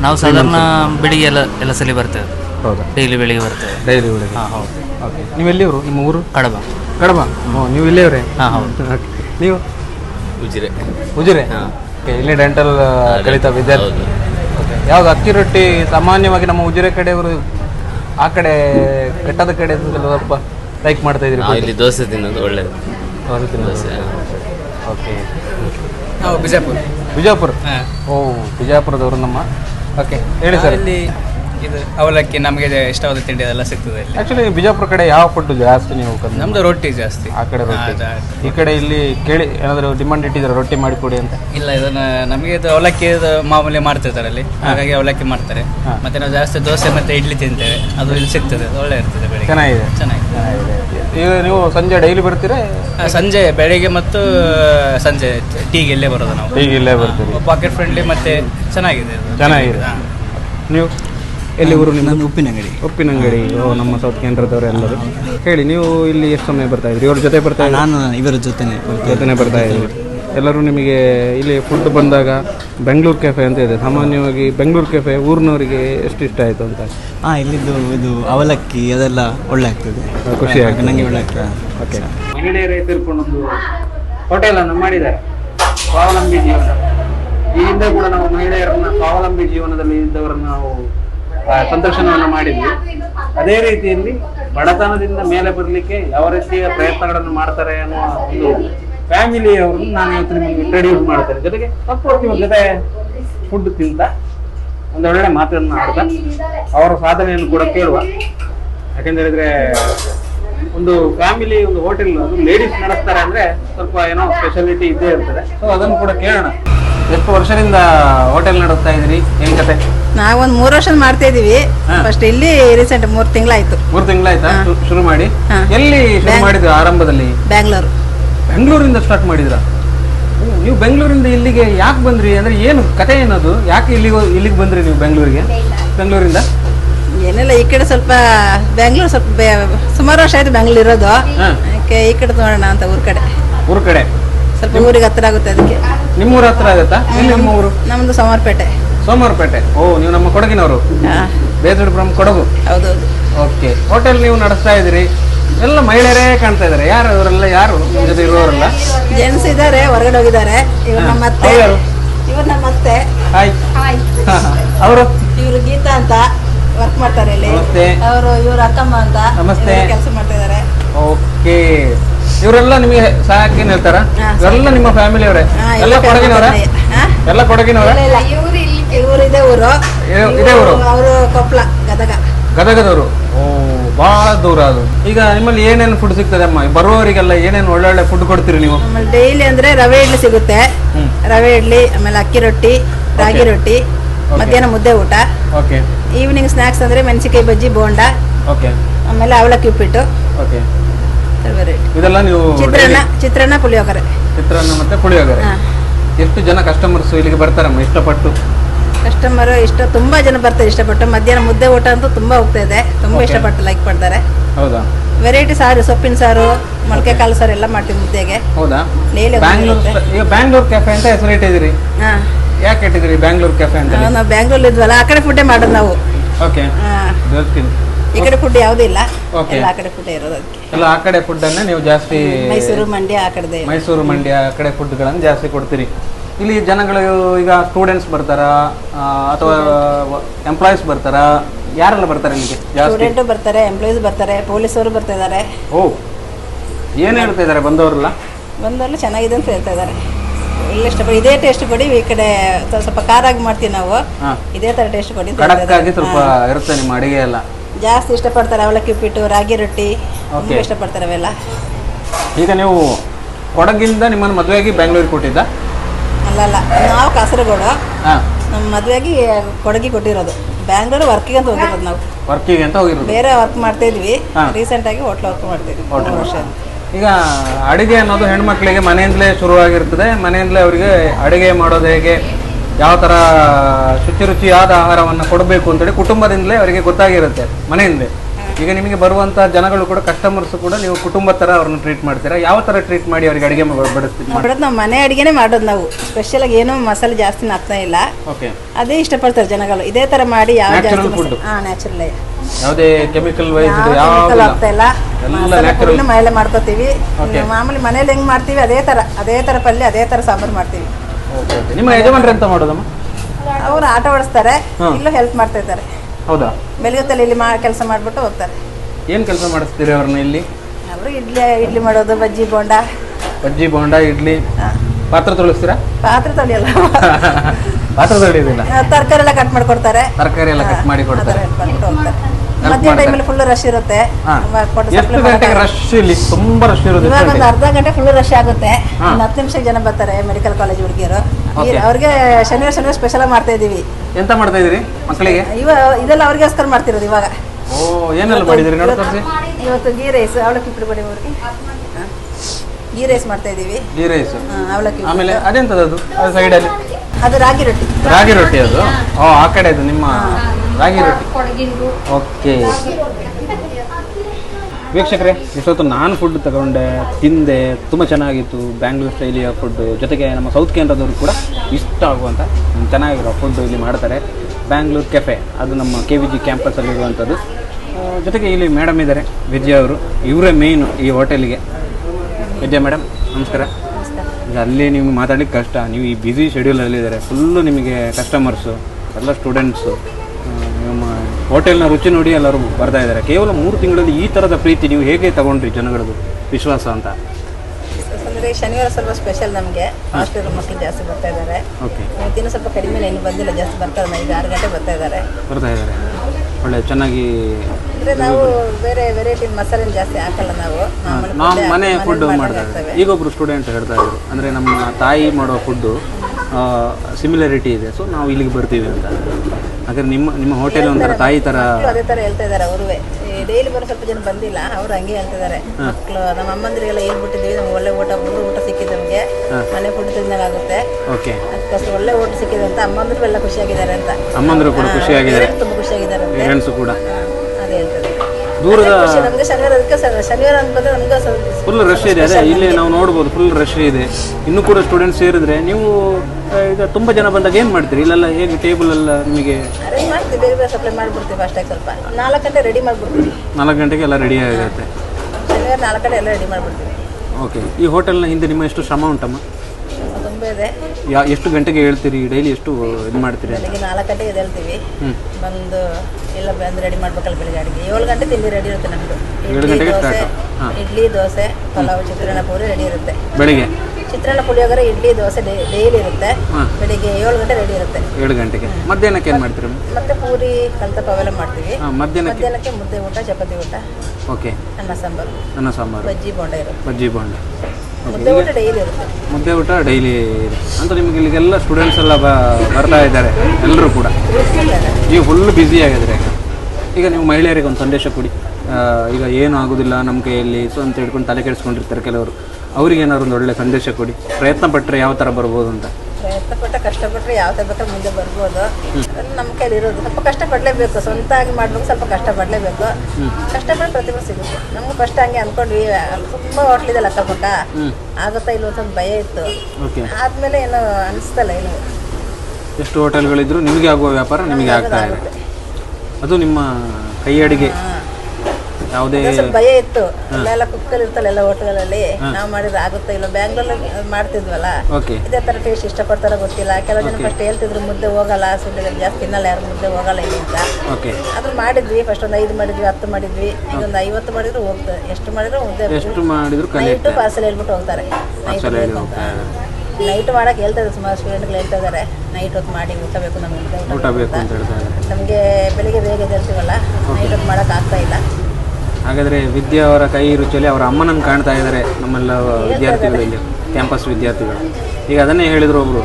ನಾವು ಸಾಧಾರಣ ಬೆಳಿಗ್ಗೆ ಎಲ್ಲ ಎಲ್ಲ ಸಲ ಬರ್ತೇವೆ. ಹೌದಾ? ಡೈಲಿ ಬೆಳಿಗ್ಗೆ ಬರ್ತೇವೆ. ಡೈಲಿ ಬೆಳಿಗ್ಗೆ. ಹಾಂ ಹೌದು. ಓಕೆ ನೀವು ಎಲ್ಲಿಯವರು ನಿಮ್ಮ ಊರು? ಕಡಬ ಕಡಬ ನೀವು ನೀವು ಇವ್ರೆ. ಹಾಂ ಹೌದು. ಓಕೆ ನೀವು? ಉಜಿರೆ. ಉಜಿರೆ? ಓಕೆ ಇಲ್ಲಿ ಡೆಂಟಲ್ ಕಲಿತ ವಿದ್ಯಾರ್ಥಿ. ಓಕೆ ಯಾವುದು ಅಕ್ಕಿ ರೊಟ್ಟಿ ಸಾಮಾನ್ಯವಾಗಿ ನಮ್ಮ ಉಜಿರೆ ಕಡೆಯವರು ಆ ಕಡೆ ಕಟ್ಟದ ಕಡೆ ಸ್ವಲ್ಪ ಲೈಕ್ ಮಾಡ್ತಾ ಇದ್ರಿ ಇಲ್ಲಿ ದೋಸೆ ತಿನ್ನೋದು ಒಳ್ಳೇದು. ದೋಸೆ ಓಕೆ ನಾವು ಬಿಜಾಪುರ. ಬಿಜಾಪುರ? ಓ ಬಿಜಾಪುರದವರು ನಮ್ಮ. ಓಕೆ ಹೇಳಿ ಸರ್. ಇಲ್ಲಿ ಇದು ಅವಲಕ್ಕಿ ನಮಗೆ ಇಷ್ಟವಾದ ತಿಂಡಿ ಅದೆಲ್ಲ ಸಿಗ್ತದೆ ಇಲ್ಲಿ. ಆ್ಯಕ್ಚುಲಿ ಬಿಜಾಪುರ ಕಡೆ ಯಾವ ಫುಡ್ ಜಾಸ್ತಿ ನೀವು ನಮ್ದು ರೊಟ್ಟಿ ಜಾಸ್ತಿ. ಆ ಕಡೆ ರೊಟ್ಟಿ. ಈ ಕಡೆ ಇಲ್ಲಿ ಕೇಳಿ ಏನಾದರೂ ಡಿಮಾಂಡ್ ಇಟ್ಟಿದ್ದಾರೆ ರೊಟ್ಟಿ ಮಾಡಿಕೊಡಿ ಅಂತ. ಇಲ್ಲ ಇದನ್ನ ನಮಗೆ ಇದು ಅವಲಕ್ಕಿ ಇದು ಮಾಮೂಲಿ ಮಾಡ್ತಿರ್ತಾರೆ ಅಲ್ಲಿ. ಹಾಗಾಗಿ ಅವಲಕ್ಕಿ ಮಾಡ್ತಾರೆ. ಹಾ. ಮತ್ತೆ ನಾವು ಜಾಸ್ತಿ ದೋಸೆ ಮತ್ತೆ ಇಡ್ಲಿ ತಿಂತೇವೆ. ಅದು ಇಲ್ಲಿ ಸಿಗ್ತದೆ ಅದು ಒಳ್ಳೆ ಇರ್ತದೆ ಬೆಳಿಗ್ಗೆ. ಚೆನ್ನಾಗಿದೆ. ಚೆನ್ನಾಗಿದೆ. ಚೆನ್ನಾಗಿದೆ ಈಗ ನೀವು ಸಂಜೆ ಡೈಲಿ ಬರ್ತೀರಾ? ಆ, ಸಂಜೆ ಬೆಳಿಗ್ಗೆ ಮತ್ತು ಸಂಜೆ ಟೀಗೆ ಇಲ್ಲೇ ಬರೋದು ನಾವು. ಈಗ ಇಲ್ಲೇ ಬರ್ತೀರಿ. ಪಾಕೆಟ್ ಫ್ರೆಂಡ್ಲಿ ಮತ್ತೆ ಚೆನ್ನಾಗಿದೆ ಇದು. ಚೆನ್ನಾಗಿದೆ. ಹಾ. ನೀವು? ಎಲ್ಲಿ ಊರು ನಿಮ್ಮ ಉಪ್ಪಿನ ಉಪ್ಪಿನಂಗಡಿ. ಉಪ್ಪಿನಂಗಡಿ. ಓ ನಮ್ಮ ಸೌತ್ ಕೇಂದ್ರದವರು ಎಲ್ಲರೂ. ಹೇಳಿ ನೀವು ಇಲ್ಲಿ ಎಷ್ಟು ಸಮಯ ಬರ್ತಾ ಇದ್ರಿ? ಇವ್ರ ಜೊತೆ ಬರ್ತಾ ನಾನು ಇವರ ಜೊತೆನೆ ಜೊತೆನೆ ಬರ್ತಾ ಇದ್ದೀನಿ ಎಲ್ಲರೂ ನಿಮಗೆ ಇಲ್ಲಿ ಫುಡ್ ಬಂದಾಗ ಬೆಂಗಳೂರು ಕೆಫೆ ಅಂತ ಇದೆ. ಸಾಮಾನ್ಯವಾಗಿ ಬೆಂಗಳೂರು ಕೆಫೆ ಊರಿನವರಿಗೆ ಎಷ್ಟು ಇಷ್ಟ ಆಯಿತು ಅಂತ? ಹಾಂ ಇಲ್ಲಿದ್ದು ಇದು ಅವಲಕ್ಕಿ ಅದೆಲ್ಲ ಒಳ್ಳೆ ಆಗ್ತದೆ. ಖುಷಿ ಆಗ್ತದೆ. ನನಗೆ ಒಳ್ಳೆ ಆಗ್ತದೆ. ಓಕೆ ಮಹಿಳೆಯರ ಸೇರ್ಕೊಂಡೊಂದು ಹೋಟೆಲನ್ನು ಮಾಡಿದ್ದಾರೆ. ಸ್ವಾವಲಂಬಿ ಜೀವನ. ಈ ಹಿಂದೆ ಕೂಡ ನಾವು ಮಹಿಳೆಯರನ್ನು ಸ್ವಾವಲಂಬಿ ಜೀವನದಲ್ಲಿ ಇದ್ದವರನ್ನು ನಾವು ಸಂದರ್ಶನವನ್ನ ಮಾಡಿದ್ವಿ. ಅದೇ ರೀತಿಯಲ್ಲಿ ಬಡತನದಿಂದ ಮೇಲೆ ಬರಲಿಕ್ಕೆ ಯಾವ ರೀತಿಯ ಪ್ರಯತ್ನಗಳನ್ನು ಮಾಡ್ತಾರೆ ಅನ್ನೋ ಒಂದು ಫ್ಯಾಮಿಲಿಯವ್ರನ್ನ ನಾನು ಇವತ್ತು ನಿಮಗೆ ಇಂಟ್ರಡ್ಯೂಸ್ ಮಾಡ್ತೇನೆ. ಜೊತೆಗೆ ಸಪೋರ್ಟ್ ನಿಮ್ಮ ಜೊತೆ ಫುಡ್ ತಿಂತ ಒಂದೊಳ್ಳೆ ಮಾತನ್ನು ಆಡ್ತಾ. ಅವರ ಸಾಧನೆಯನ್ನು ಕೂಡ ಕೇಳುವ. ಯಾಕೆಂದೇಳಿದ್ರೆ ಒಂದು ಫ್ಯಾಮಿಲಿ ಒಂದು ಹೋಟೆಲ್ ಅದು ಲೇಡೀಸ್ ನಡೆಸ್ತಾರೆ ಅಂದ್ರೆ ಸ್ವಲ್ಪ ಏನೋ ಸ್ಪೆಷಾಲಿಟಿ ಇದ್ದೇ ಇರ್ತದೆ. ಸೊ ಅದನ್ನು ಕೂಡ ಕೇಳೋಣ. ಎಷ್ಟು ವರ್ಷದಿಂದ ಹೋಟೆಲ್ ನಡೆಸ್ತಾ ಇದ್ರಿ ಏನು ಕತೆ? ನಾವೊಂದು ಮೂರು ವರ್ಷ ಮಾಡ್ತಾ ಇದೀವಿ. ಫಸ್ಟ್ ಇಲ್ಲಿ ರೀಸೆಂಟ್ ಮೂರು ತಿಂಗಳಾಯ್ತು. ಮೂರು ತಿಂಗಳಾಯ್ತಾ. ಶುರು ಮಾಡಿ. ಹಾ. ಎಲ್ಲಿ ಶುರು ಬ್ಯಾಂಗ್- ಮಾಡಿದ್ರು ಆರಂಭದಲ್ಲಿ? ಬ್ಯಾಂಗ್ಳೂರು. ಬೆಂಗಳೂರಿಂದ ಸ್ಟಾರ್ಟ್ ಮಾಡಿದ್ರ? ನೀವು ಬೆಂಗಳೂರಿಂದ ಇಲ್ಲಿಗೆ ಯಾಕೆ ಬಂದ್ರಿ? ಅಂದ್ರೆ ಏನು ಕತೆ ಏನದು? ಯಾಕೆ ಇಲ್ಲಿಗೆ ಇಲ್ಲಿಗೆ ಬಂದ್ರಿ ನೀವು ಬೆಂಗಳೂರಿಗೆ? ಬೆಂಗಳೂರಿಂದ? ಏನಿಲ್ಲ ಈ ಕಡೆ ಸ್ವಲ್ಪ ಬ್ಯಾಂಗ್ಳೂರು ಸ್ವಲ್ಪ ಬೇ- ಸುಮಾರು ವರ್ಷ ಆಯ್ತು ಬ್ಯಾಂಗ್ಳೂರ್ ಇರೋದು. ಹಾ. ಅದಕ್ಕೆ ಈ ಕಡೆ ನೋಡೋಣ ಅಂತ ಊರ್ ಕಡೆ. ಊರ್ ಕಡೆ. ಸ್ವಲ್ಪ ಊರಿಗೆ ಹತ್ರ ಆಗುತ್ತೆ ಅದಕ್ಕೆ. ನಿಮ್ಮೂರ ಹತ್ರ ಆಗುತ್ತಾ? ಎಲ್ಲಿ ನಿಮ್ಮ ಊರು? ನಮ್ದು ಸೋಮವಾರಪೇಟೆ. ಸೋಮವಾರಪೇಟೆ. ಓ ನೀವು ನಮ್ಮ ಕೊಡಗಿನವರು. ಹಾ. Based from Kodagu. ಹೌದೌದು ಓಕೆ. ಹೋಟೆಲ್ ನೀವು ನಡೆಸ್ತಾ ಇದ್ದೀರಿ. ಎಲ್ಲ ಮಹಿಳೆಯರೇ ಕಾಣ್ತಾ ಇದ್ದಾರೆ. ಯಾರು ಇವರೆಲ್ಲ? ಯಾರು? ನಿಮ್ ಜೊತೆ ಇರುವವರೆಲ್ಲ ಜೆಂಟ್ಸ್ ಇದ್ದಾರೆ ಹೊರಗಡೆ ಹೋಗಿದ್ದಾರೆ. ಇವ್ರು ನಮ್ಮ ಅತ್ತೆ. ಅವ್ರು ಯಾರು? ಇವ್ರು ನಮ್ಮ ಅತ್ತೆ. ಹಾಯ್ ಅವರು? ಇವ್ರು ಗೀತಾ ಅಂತ ವರ್ಕ್ ಮಾಡ್ತಾರೆ ಇಲ್ಲಿ. ನಮಸ್ತೆ. ಅವರು ಇವ್ರ ಅಕ್ಕಮ್ಮ ಅಂತ ನಮಸ್ತೆ. ಕೆಲಸ ಮಾಡ್ತಾ ಇದ್ದಾರೆ. ಓಕೆ. ಇವರೆಲ್ಲ ನಿಮಗೆ ಸಹಾಯಕ್ಕೆ ನಿಲ್ತಾರ ಹಾ, ಇವರೆಲ್ಲ ನಿಮ್ಮ ಫ್ಯಾಮಿಲಿ ಅವರೇ? ಎಲ್ಲ ಕೊಡಗಿನವರ? ಹಾ? ಎಲ್ಲ ಕೊಡಗಿನವರ? ಇಲ್ಲ ಇಲ್ಲ ಇವ್ರು ಇದೇ ಊರು. ಇದೇ- ಊರು? ಅವರು ಕೊಪ್ಪಳ ಗದಗ. ಗದಗದವರು? ಓ ಬಹಳ ದೂರ ಅದು. ಈಗ ನಿಮ್ಮಲ್ಲಿ ಏನೇನು ಫುಡ್ ಸಿಗ್ತದೆ ಅಮ್ಮ? ಬರುವವರಿಗೆಲ್ಲ ಏನೇನು ಒಳ್ಳೊಳ್ಳೆ ಫುಡ್ ಕೊಡ್ತೀರಿ ನೀವು? ಡೈಲಿ ಅಂದ್ರೆ ರವೆ ಇಡ್ಲಿ ಸಿಗುತ್ತೆ. ರವೆ ಇಡ್ಲಿ ಆಮೇಲೆ ಅಕ್ಕಿ ರೊಟ್ಟಿ ರಾಗಿ ರೊಟ್ಟಿ ಮಧ್ಯಾಹ್ನ ಮುದ್ದೆ ಊಟ. ಓಕೆ ಈವ್ನಿಂಗ್ ಸ್ನಾಕ್ಸ್ ಅಂದ್ರೆ ಮೆಣಸಿಕಾಯಿ ಬಜ್ಜಿ ಬೋಂಡ ಓಕೆ ಆಮೇಲೆ ಅವಲಕ್ಕಿ ಉಪ್ಪಿಟ್ಟು. ಓಕೆ ಇದೆಲ್ಲ ನೀವು ಚಿತ್ರಾನ್ನ ಚಿತ್ರಾನ್ನ ಪುಳಿಯೋಗರೆ. ಚಿತ್ರಾನ್ನ ಮತ್ತೆ ಪುಳಿಯೋಗರೆ. ಎಷ್ಟು ಜನ ಕಸ್ಟಮರ್ಸ್ ಇಲ್ಲಿಗೆ ಬರ್ತಾರಮ್ಮ? ಇಷ್ಟಪಟ್ಟು? ಕಸ್ಟಮರ್ ಇಷ್ಟ ತುಂಬಾ ಜನ ಬರ್ತಾರೆ ಇಷ್ಟಪಟ್ಟು. ಮಧ್ಯಾಹ್ನ ಮುದ್ದೆ ಊಟ ಅಂತೂ ತುಂಬಾ ಹೋಗ್ತಾ ಇದೆ. ತುಂಬಾ Okay. ಇಷ್ಟಪಟ್ಟು ಲೈಕ್ ಮಾಡ್ತಾರೆ. ಹೌದಾ? ವೆರೈಟಿ ಸಾರು ಸೊಪ್ಪಿನ ಸಾರು ಮೊಳಕೆ ಕಾಲು ಸಾರು ಎಲ್ಲ ಮಾಡ್ತೀವಿ ಮುದ್ದೆಗೆ. ಹೌದಾ? Daily ಒಂದು ಬ್ಯಾಂಗ್ಳೂರ್ ಇರುತ್ತೆ. ಈಗ ಬ್ಯಾಂಗ್ಳೂರ್ ಕೆಫೆ ಅಂತ ಹೆಸರು ಇಟ್ಟಿದ್ದೀರಿ. ಹಾ. ಯಾಕೆ ಇಟ್ಟಿದ್ದೀರಿ ಬ್ಯಾಂಗ್ಳೂರ್ ಕೆಫೆ ಅಂತ? ನಾವು- ಬ್ಯಾಂಗ್ಳೂರ್ ಇದ್ವಲ್ಲ ಆ ಕಡೆ ಫುಡ್ಡೇ ಮಾಡೋದು ನಾವು. ಓಕೆ. ಈ ಕಡೆ ಫುಡ್ ಯಾವುದೂ ಇಲ್ಲ. Okay. ಎಲ್ಲ ಆ ಕಡೆ ಫುಡ್ ಇರೋದು ಅದಕ್ಕೆ. ಎಲ್ಲ ಆ ಕಡೆ ಫುಡ್ ಅನ್ನೇ ನೀವು ಜಾಸ್ತಿ ಮೈಸೂರು ಮಂಡ್ಯ ಆ ಕಡೆದೇ ಮೈಸೂರು ಮಂಡ್ಯ ಆ ಕಡೆ ಫುಡ್ಗಳನ್ನು ಜಾಸ್ತಿ ಕೊಡ್ತೀರಿ. ಇಲ್ಲಿ ಜನಗಳು ಈಗ ಸ್ಟೂಡೆಂಟ್ಸ್ ಬರ್ತಾರ? ಆ, ಅಥವಾ ಎಂಪ್ಲಾಯೀಸ್ ಬರ್ತಾರ? ಯಾರೆಲ್ಲ ಬರ್ತಾರೆ ನಿಮಗೆ ಸ್ಟೂಡೆಂಟ್ ಸ್ಟೂಡೆಂಟು ಬರ್ತಾರೆ ಎಂಪ್ಲಾಯೀಸ್ ಬರ್ತಾರೆ ಪೊಲೀಸವರು ಬರ್ತಾ ಇದ್ದಾರೆ. ಓ ಏನು ಹೇಳ್ತಾ ಇದ್ದಾರೆ ಬಂದವರೆಲ್ಲ? ಬಂದವರು ಚೆನ್ನಾಗಿದೆ ಅಂತ ಹೇಳ್ತಾ ಇದ್ದಾರೆ. ಇಲ್ಲ ಇಷ್ಟಪಡಿ ಇದೇ ಟೇಸ್ಟ್ ಕೊಡಿ ಈ ಕಡೆ ಸ್ವಲ್ಪ ಸ್ವಲ್ಪ ಖಾರಾಗಿ ಮಾಡ್ತೀವಿ ನಾವು. ಹಾ. ಇದೇ ಥರ ಟೇಸ್ಟ್ ಕೊಡಿ ಅಂತ ಹೇಳ್ತಾ ಖಡಕ್ ಆಗಿ ಇದ್ದಾರೆ. ಸ್ವಲ್ಪ ಹಾ. ಇರುತ್ತೆ ನಿಮ್ಮ ಅಡಿಗೆ ಎಲ್ಲ. ಜಾಸ್ತಿ ಇಷ್ಟಪಡ್ತಾರೆ ಅವಲಕ್ಕಿ ಉಪ್ಪಿಟ್ಟು ರಾಗಿ ರೊಟ್ಟಿ. ತುಂಬ Okay. ಇಷ್ಟಪಡ್ತಾರೆ ಅವೆಲ್ಲ. ಈಗ ನೀವು ಕೊಡಗಿಂದ ನಿಮ್ಮನ್ನು ಮದುವೆಯಾಗಿ ಬೆಂಗಳೂರಿಗೆ ಕೊಟ್ಟಿದ್ದ? ಅಲ್ಲಲ್ಲ ನಾವು ಕಾಸರಗೋಡ ಹಾಂ. ನಮ್ಮ ಮದುವೆಗೆ ಕೊಡಗಿ ಕೊಟ್ಟಿರೋದು. ಬ್ಯಾಂಗ್ಳೂರು ವರ್ಕಿಗೆ ಅಂತ ಹೋಗಿರೋದು ನಾವು. ವರ್ಕಿಗೆ ಅಂತ ಹೋಗಿರೋದು. ಬೇರೆ ವರ್ಕ್ ಮಾಡ್ತಾ ಇದ್ವಿ. ಹಾ. ರೀಸೆಂಟ್ ಆಗಿ ಹೋಟ್ಲ್ ವರ್ಕ್ ಮಾಡ್ತಿದ್ವಿ. ಮೂರು ವರ್ಷ. ಈಗ ಅಡಿಗೆ ಅನ್ನೋದು ಹೆಣ್ಮಕ್ಳಿಗೆ ಮನೆಯಿಂದಲೇ ಶುರುವಾಗಿರ್ತದೆ. ಮನೆಯಿಂದಲೇ ಅವರಿಗೆ ಅಡಿಗೆ ಮಾಡೋದು ಹೇಗೆ ಯಾವ ಥರ ಶುಚಿ ರುಚಿಯಾದ ಆಹಾರವನ್ನು ಕೊಡಬೇಕು ಅಂತೇಳಿ ಕುಟುಂಬದಿಂದಲೇ ಅವರಿಗೆ ಗೊತ್ತಾಗಿರುತ್ತೆ ಮನೆಯಿಂದಲೇ. ಈಗ ನಿಮಗೆ ಬರುವಂತಹ ಜನಗಳು ಕೂಡ ಕಸ್ಟಮರ್ಸ್ ಕೂಡ ನೀವು ಕುಟುಂಬ ಥರ ಅವ್ರನ್ನ ಟ್ರೀಟ್ ಮಾಡ್ತೀರಾ? ಯಾವ ತರ ಟ್ರೀಟ್ ಮಾಡಿ ಅವ್ರಿಗೆ ಅಡಿಗೆ ಬಡಿಸ್ತೀವಿ ಮಾಡೋದು ನಾವು ಮನೆ ಅಡಿಗೆನೇ ಮಾಡೋದು ನಾವು. ಸ್ಪೆಷಲ್ ಆಗಿ ಏನೂ ಮಸಾಲೆ ಜಾಸ್ತಿ ಹಾಕ್ತಾ ಇಲ್ಲ. ಓಕೆ. ಅದೇ ಇಷ್ಟಪಡ್ತಾರೆ ಜನಗಳು. ಇದೇ ತರ ಮಾಡಿ ಯಾವ ಜಾಸ್ತಿ. ಹಾ ನ್ಯಾಚುರಲ್ ಯಾವುದೇ ಕೆಮಿಕಲ್ ವೈಸ್ ಯಾವ ಆಗ್ತಾ ಇಲ್ಲ. ಎಲ್ಲ ಮನೇಲೆ ಮಾಡ್ಕೋತೀವಿ. ಮಾಮೂಲಿ ಮನೇಲಿ ಹೆಂಗ್ ಮಾಡ್ತೀವಿ? ಅದೇ ತರ. ಅದೇ ತರ ಪಲ್ಯ ಅದೇ ತರ ಸಾಂಬಾರು ಮಾಡ್ತೀವಿ. ನಿಮ್ಮ ಯಜಮಾನ್ರು ಎಂತ ಮಾಡೋದಮ್ಮ? ಅವರು ಆಟ ಓಡಿಸ್ತಾರೆ ಹಾ. ಇಲ್ಲೂ ಹೆಲ್ಪ್ ಮಾಡ್ತಾ ಇದ್ದಾರೆ. ಹೌದಾ? ಇಲ್ಲಿ ಮಾ ಕೆಲಸ ಮಾಡ್ಬಿಟ್ಟು ಹೋಗ್ತಾರೆ. ಏನು ಕೆಲಸ ಮಾಡಿಸ್ತೀರಿ ಅವ್ರನ್ನ ಇಲ್ಲಿ? ಅವರು ಇಡ್ಲಿ ಇಡ್ಲಿ ಮಾಡೋದು ಬಜ್ಜಿ ಬೋಂಡ. ಬಜ್ಜಿ ಬೋಂಡ ಇಡ್ಲಿ. ಪಾತ್ರೆ ತೊಳಿಸ್ತೀರಾ? ಪಾತ್ರೆ ತೊಳೆಯಲ್ಲ. ಪಾತ್ರೆ ತೊಳೆಯೋದಿಲ್ಲ? ತರಕಾರಿ ಎಲ್ಲ ಕಟ್ ಮಾಡ್ಕೊಡ್ತಾರೆ. ತರಕಾರಿ ಎಲ್ಲ ಕಟ್ ಮಾಡಿ ಕೊಡ್ತಾರೆ. ಮಧ್ಯಾಹ್ನ ಟೈಮಲ್ಲಿ ಫುಲ್ ರಶ್ ಇರುತ್ತೆ. ಹಾ. ಅವಾಗ ಕೊಟ್ಟು ಎಷ್ಟು ಗಂಟೆಗೆ ರಶ್ ಇಲ್ಲಿ? ತುಂಬಾ ರಶ್ ಇರೋದು ಎಷ್ಟು ಇವಾಗ ಒಂದು ಅರ್ಧ ಗಂಟೆ ಫುಲ್ ರಶ್ ಆಗುತ್ತೆ. ಒಂದು ಹತ್ತು ನಿಮಿಷಕ್ಕೆ ಜನ ಬರ್ತಾರೆ ಮೆಡಿಕಲ್ ಕಾಲೇಜ್ ಹುಡುಗಿಯರು. ಅವ್ರಿಗೆ ಶನಿವಾರ ಶನಿವಾರ ಸ್ಪೆಷಲ್ ಆಗಿ ಮಾಡ್ತಾ ಇದೀವಿ ಎಂತ ಮಾಡ್ತಾ ಇದೀರಿ ಮಕ್ಕಳಿಗೆ ಇವ ಇದೆಲ್ಲ ಅವ್ರಿಗೋಸ್ಕರ ಮಾಡ್ತಿರೋದು ಇವಾಗ. ಓ ಏನೆಲ್ಲ ಮಾಡಿದಿರಿ ನೋಡಿ ತೋರಿಸಿ. ಇವತ್ತು ಗೀ ರೈಸ್ ಅವಲಕ್ಕಿ ಬಿಡ್ಬೇಡಿ ಅವ್ರಿಗೆ. ಹಾ. ಗೀ ರೈಸ್ ಮಾಡ್ತಾ ಇದೀವಿ ಗೀ ರೈಸ್? ಹಾ, ಅವಲಕ್ಕಿ ಆಮೇಲೆ ಅದೆಂತದ್ದು ಅದು? ಅದು ಸೈಡಲ್ಲಿ? ಅದು ರಾಗಿ ರೊಟ್ಟಿ. ರಾಗಿ ರೊಟ್ಟಿ ಅದು? ಓ ಆ ಕಡೆ ಅದು ನಿಮ್ಮ ರಾಗಿ ರೊಟ್ಟಿ. ಓಕೆ ವೀಕ್ಷಕರೇ ಇಷ್ಟೊತ್ತು ನಾನು ಫುಡ್ ತಗೊಂಡೆ ತಿಂದೆ ತುಂಬ ಚೆನ್ನಾಗಿತ್ತು ಬ್ಯಾಂಗ್ಳೂರ್ ಸ್ಟೈಲಿಯ ಫುಡ್ಡು ಜೊತೆಗೆ ನಮ್ಮ ಸೌತ್ ಕೇಂದ್ರದವರು ಕೂಡ ಇಷ್ಟ ಆಗುವಂಥ ಚೆನ್ನಾಗಿರೋ ಫುಡ್ಡು ಇಲ್ಲಿ ಮಾಡ್ತಾರೆ. ಬ್ಯಾಂಗ್ಳೂರ್ ಕೆಫೆ ಅದು ನಮ್ಮ ಕೆ ವಿ ಜಿ ಕ್ಯಾಂಪಸಲ್ಲಿರುವಂಥದ್ದು ಜೊತೆಗೆ ಇಲ್ಲಿ ಮೇಡಮ್ ಇದ್ದಾರೆ ವಿಜಯ್ ಅವರು. ಇವರೇ ಮೇಯ್ನು ಈ ಹೋಟೆಲಿಗೆ ವಿಜಯ್ ಮೇಡಮ್ ನಮಸ್ಕಾರ. ಅಲ್ಲಿ ನಿಮ್ಗೆ ಮಾತಾಡಲಿಕ್ಕೆ ಕಷ್ಟ. ನೀವು ಈ ಬ್ಯುಸಿ ಶೆಡ್ಯೂಲಲ್ಲಿದ್ದಾರೆ ಫುಲ್ಲು ನಿಮಗೆ ಕಸ್ಟಮರ್ಸು ಎಲ್ಲ ಸ್ಟೂಡೆಂಟ್ಸು ಹೋಟೆಲ್ನ ರುಚಿ ನೋಡಿ ಎಲ್ಲರೂ ಬರ್ತಾ ಇದ್ದಾರೆ. ಕೇವಲ ಮೂರು ತಿಂಗಳಲ್ಲಿ ಈ ಥರದ ಪ್ರೀತಿ ನೀವು ಹೇಗೆ ತಗೊಂಡ್ರಿ ಜನಗಳದ್ದು ವಿಶ್ವಾಸ ಅಂತ? ಅಂದ್ರೆ ಶನಿವಾರ ಸ್ವಲ್ಪ ಸ್ಪೆಷಲ್ ನಮಗೆ. ಹಾಸ್ಟೆಲ್ ಮಕ್ಕಳು ಜಾಸ್ತಿ ಬರ್ತಾ ಇದ್ದಾರೆ. ಓಕೆ ಇವತ್ತಿನ ಸ್ವಲ್ಪ ಕಡಿಮೆ ಇನ್ನು ಬಂದಿಲ್ಲ ಜಾಸ್ತಿ ಬರ್ತಾರೆ ಈಗ ಆರು ಗಂಟೆ ಬರ್ತಾ ಇದ್ದಾರೆ. ಬರ್ತಾ ಇದ್ದಾರೆ. ಒಳ್ಳೆ ಚೆನ್ನಾಗಿ ಅಂದ್ರೆ ನಾವು ಬೇರೆ ವೆರೈಟಿ ಮಸಾಲೆ ಜಾಸ್ತಿ ಹಾಕಲ್ಲ ನಾವು. ನಾವು ಮನೆ ಫುಡ್ ಮಾಡ್ತಾ ಇದ್ದೇವೆ. ಈಗ ಈಗೊಬ್ರು ಸ್ಟೂಡೆಂಟ್ ಹೇಳ್ತಾ ಇದ್ರು. ಅಂದರೆ ನಮ್ಮ ತಾಯಿ ಮಾಡೋ ಫುಡ್ಡು ಸಿಮಿಲಾರಿಟಿ ಇದೆ. ಸೊ ನಾವು ಇಲ್ಲಿಗೆ ಬರ್ತೀವಿ ಅಂತ. ಹಾಗಾದ್ರೆ ನಿಮ್ಮ ನಿಮ್ಮ ಹೋಟೆಲ್ ಒಂಥರ ತಾಯಿ ತರ ಮಕ್ಳು ಅದೇ ತರ ಹೇಳ್ತಾ ಇದ್ದಾರೆ ಅವರುವೆ. ಡೈಲಿ ಬರೋ ಸ್ವಲ್ಪ ಜನ ಬಂದಿಲ್ಲ ಅವ್ರು ಹಂಗೆ ಹೇಳ್ತಿದ್ದಾರೆ ಮಕ್ಕಳು ನಮ್ಮ ಅಮ್ಮಂದ್ರಿಗೆಲ್ಲ ಹೇಳ್ಬಿಟ್ಟಿದ್ವಿ ನಮ್ಗೆ ಒಳ್ಳೆ ಊಟ ಮೂರು ಊಟ ಸಿಕ್ಕಿದೆ ನಮಗೆ. ಮನೆ ಫುಡ್ ತಿಂದಾಗುತ್ತೆ ಓಕೆ. ಅದಕ್ಕೋಸ್ಕರ ಒಳ್ಳೆ ಊಟ ಸಿಕ್ಕಿದೆ ಅಂತ ಅಮ್ಮಂದ್ರು ಎಲ್ಲ ಖುಷಿಯಾಗಿದ್ದಾರೆ ಅಂತ. ಅಮ್ಮಂದ್ರು ಕೂಡ ಖುಷಿಯಾಗಿದ್ದಾರೆ. ತುಂಬಾ ಖುಷಿಯಾಗಿದ್ದಾರೆ ಅಂತ. ಪೇರೆಂಟ್ಸು ಕೂಡ. ಅದೇ ಹೇಳ್ತಾರೆ ದೂರದ ಖುಷಿ ನಮ್ಗೆ ಶನಿವಾರ ಅದಕ್ಕೆ ಸರ್ ಶನಿವಾರ ಅಂತ ಬಂದ್ರೆ ನಮ್ಗೆ ಸ್ವಲ್ಪ ಫುಲ್ ರಶ್ ಇದೆ ಅದೇ ಇಲ್ಲಿ ನಾವು ನೋಡ್ಬೋದು ಫುಲ್ ರಶ್ ಇದೆ. ಇನ್ನು ಕೂಡ ಸ್ಟೂಡೆಂಟ್ಸ್ ಸೇರಿದ್ರೆ ನೀವು ಈಗ ತುಂಬ ಜನ ಬಂದಾಗ ಏನು ಮಾಡ್ತೀರಿ? ಇಲ್ಲೆಲ್ಲ ಹೇಗೆ ಟೇಬಲ್ ಎಲ್ಲ ನಿಮಗೆ ಅರೇಂಜ್ ಮಾಡ್ತೀವಿ ಬೇರೆ ಬೇರೆ ಸಪ್ಲೈ ಮಾಡಿಬಿಡ್ತೀವಿ ಅಷ್ಟೇ ಸ್ವಲ್ಪ. ನಾಲ್ಕು ಗಂಟೆ ರೆಡಿ ಮಾಡಿಬಿಡ್ತೀವಿ. ನಾಲ್ಕು ಗಂಟೆಗೆ ಎಲ್ಲ ರೆಡಿ ಆಗುತ್ತೆ. ಶನಿವಾರ ನಾಲ್ಕು ಗಂಟೆ ಎಲ್ಲ ರೆಡಿ ಮಾಡಿಬಿಡ್ತೀವಿ. ಓಕೆ ಈ ಹೋಟೆಲ್ನ ಹಿಂದೆ ನಿಮ್ಮ ಎಷ್ಟು ಶ್ರಮ ಉಂಟಮ್ಮ? ತುಂಬ ಇದೆ. ಯಾ ಎಷ್ಟು ಗಂಟೆಗೆ ಹೇಳ್ತೀರಿ? ಡೈಲಿ ಎಷ್ಟು ಇದು ಮಾಡ್ತೀರಿ? ಬೆಳಿಗ್ಗೆ ನಾಲ್ಕು ಗಂಟೆಗೆ ಹೇಳ್ತೀವಿ ಬಂದು ಎಲ್ಲ ಬಂದು ರೆಡಿ ಮಾಡ್ಬೇಕಲ್ಲ ಬೆಳಿಗ್ಗೆ ಅಡಿಗೆ. ಏಳು ಗಂಟೆ ತಿಂಡಿ ರೆಡಿ ಇರುತ್ತೆ ನಮ್ಮದು ಏಳು ಇಡ್ಲಿ ಗಂಟೆಗೆ ದೋಸೆ start. ಹಾ. ಇಡ್ಲಿ ದೋಸೆ ಪಲಾವ್ ಚಿತ್ರಾನ್ನ ಪೂರಿ ರೆಡಿ ಇರುತ್ತೆ. ಬೆಳಿಗ್ಗೆ? ಚಿತ್ರಾನ್ನ ಪುಳಿಯೋಗರೆ ಇಡ್ಲಿ ದೋಸೆ ಡೈಲಿ ಇರುತ್ತೆ. ಬೆಳಿಗ್ಗೆ ಏಳು ಗಂಟೆ ರೆಡಿ ಇರುತ್ತೆ. ಏಳು ಗಂಟೆಗೆ. ಮಧ್ಯಾಹ್ನಕ್ಕೆ ಏನು ಮಾಡ್ತೀರಿ? ಮತ್ತೆ ಪೂರಿ ಕಲ್ತಪ್ಪ ಅವೆಲ್ಲ ಮಾಡ್ತೀವಿ. ಮಧ್ಯಾಹ್ನಕ್ಕೆ? ಮಧ್ಯಾಹ್ನಕ್ಕೆ ಮುದ್ದೆ ಊಟ ಚಪಾತಿ ಊಟ. ಓಕೆ. ಅನ್ನ ಸಾಂಬಾರು. ಅನ್ನ ಸಾಂಬಾರು. ಬಜ್ಜಿ ಬೋಂಡ ಇರುತ್ತೆ. ಬಜ್ಜಿ ಬೋಂಡ. ಮುದ್ದೆ ಊಟ ಡೈಲಿ ಇರುತ್ತೆ. ಮುದ್ದೆ ಊಟ ಡೈಲಿ ಅಂತ ನಿಮಗೆ ಇಲ್ಲಿಗೆಲ್ಲ ಸ್ಟೂಡೆಂಟ್ಸ್ ಎಲ್ಲ ಬರ್ತಾ ಇದ್ದಾರೆ ಎಲ್ಲರೂ ಕೂಡ. ನೀವು ಫುಲ್ ಬ್ಯುಸಿ ಆಗಿದ್ರೆ ಈಗ ನೀವು ಮಹಿಳೆಯರಿಗೆ ಒಂದು ಸಂದೇಶ ಕೊಡಿ. ಈಗ ಏನು ಆಗೋದಿಲ್ಲ ನಮ್ಮ ಕೈಯಲ್ಲಿ ಸೊ ಅಂತ ಹೇಳ್ಕೊಂಡು ತಲೆ ಕೆಡಿಸ್ಕೊಂಡಿರ್ತಾರೆ ಕೆಲವರು. ಅವ್ರಿಗೆ ಏನಾದ್ರು ಒಂದು ಒಳ್ಳೆ ಸಂದೇಶ ಕೊಡಿ. ಪ್ರಯತ್ನ ಪಟ್ಟರೆ ಯಾವ ಥರ ಬರ್ಬೋದು ಅಂತ? ಪ್ರಯತ್ನ ಪಟ್ಟ ಕಷ್ಟಪಟ್ಟರೆ ಯಾವ ಥರ ಬೇಕಾದ್ರೆ ಮುಂದೆ ಬರ್ಬೋದು. ನಮ್ಮ ಕೈಲಿ ಇರೋದು ಸ್ವಲ್ಪ ಕಷ್ಟಪಡಲೇಬೇಕು ಸ್ವಂತ ಆಗಿ ಮಾಡ್ಬೇಕು ಸ್ವಲ್ಪ ಕಷ್ಟಪಡಲೇಬೇಕು ಕಷ್ಟಪಟ್ಟು ಪ್ರತಿಭೆ ಸಿಗುತ್ತೆ. ನಮ್ಗೆ ಫಸ್ಟ್ ಹಂಗೆ ಅಂದ್ಕೊಂಡ್ವಿ ತುಂಬ ಹೋಟ್ಲಿದೆಲ್ಲ ಅಕ್ಕಪಕ್ಕ? ಆಗುತ್ತಾ ಇಲ್ಲ ಅಂತ ಭಯ ಇತ್ತು. ಆದಮೇಲೆ ಏನೋ ಅನಿಸ್ತಲ್ಲ ಏನು. ಎಷ್ಟು ಹೋಟೆಲ್ಗಳಿದ್ರು ನಿಮಗೆ ಆಗುವ ವ್ಯಾಪಾರ ನಿಮಗೆ ಆಗ್ತಾ ಇದೆ ಅದು ನಿಮ್ಮ ಕೈ ಅಡಿಗೆ ಯಾವುದೇ ಸ್ವಲ್ಪ ಭಯ ಇತ್ತು. ಅಲ್ಲೆಲ್ಲ ಕುಕ್ಕಲ್ಲಿ ಇರ್ತಲ್ಲ ಎಲ್ಲ ಹೋಟೆಲ್ಗಳಲ್ಲಿ ನಾವು ಮಾಡಿದ್ರೆ ಆಗುತ್ತಾ ಇಲ್ಲ ಬ್ಯಾಂಗ್ಳೂರಲ್ಲಿ ಮಾಡ್ತಿದ್ವಲ್ಲ ಇದೇ ತರ ಟೇಸ್ಟ್ ಇಷ್ಟಪಡ್ತಾರೋ ಗೊತ್ತಿಲ್ಲ. ಕೆಲವು ಜನ ಫಸ್ಟ್ ಹೇಳ್ತಿದ್ರು ಮುದ್ದೆ ಹೋಗಲ್ಲ ಸುಳ್ಳಿದಲ್ಲಿ ಜಾಸ್ತಿ ತಿನ್ನಲ್ಲ ಯಾರು ಮುದ್ದೆ ಹೋಗಲ್ಲ ಇಲ್ಲಿ ಅಂತ. ಆದ್ರೂ ಮಾಡಿದ್ವಿ ಫಸ್ಟ್ ಒಂದು ಐದು ಮಾಡಿದ್ವಿ ಹತ್ತು ಮಾಡಿದ್ವಿ. ಈಗ ಒಂದು ಐವತ್ತು ಮಾಡಿದ್ರು ಹೋಗ್ತದೆ. ಎಷ್ಟು ಮಾಡಿದ್ರು ಮುದ್ದೆ ನೈಟು ಪಾರ್ಸಲ್ ಹೇಳ್ಬಿಟ್ಟು ಹೋಗ್ತಾರೆ. ನೈಟ್ ಮಾಡಕ್ಕೆ ಹೇಳ್ತಾ ಇದ್ದಾರೆ ಸುಮಾರು ಸ್ಟೂಡೆಂಟ್ಗಳು ಹೇಳ್ತಾ ಇದ್ದಾರೆ. ನೈಟ್ ಹೊತ್ತು ಮಾಡಿ ಊಟ ಬೇಕು ನಮಗೆ ಮುದ್ದೆ ಊಟ ಬೇಕು ಅಂತ ನಮಗೆ ಬೆಳಿಗ್ಗೆ ಬೇಗ ಎದ್ದೇಳ್ತೀವಲ್ಲ ನೈಟ್ ಹೊತ್ತು ಮಾಡೋಕೆ ಆಗ್ತಾ ಇಲ್ಲ. ಹಾಗಾದರೆ ವಿದ್ಯಾ ಅವರ ಕೈ ರುಚಿಯಲ್ಲಿ ಅವರ ಅಮ್ಮನನ್ನು ಕಾಣ್ತಾ ಇದ್ದಾರೆ ನಮ್ಮೆಲ್ಲ ವಿದ್ಯಾರ್ಥಿಗಳು ಇಲ್ಲಿ ಕ್ಯಾಂಪಸ್ ವಿದ್ಯಾರ್ಥಿಗಳು. ಈಗ ಅದನ್ನೇ ಹೇಳಿದರು ಒಬ್ಬರು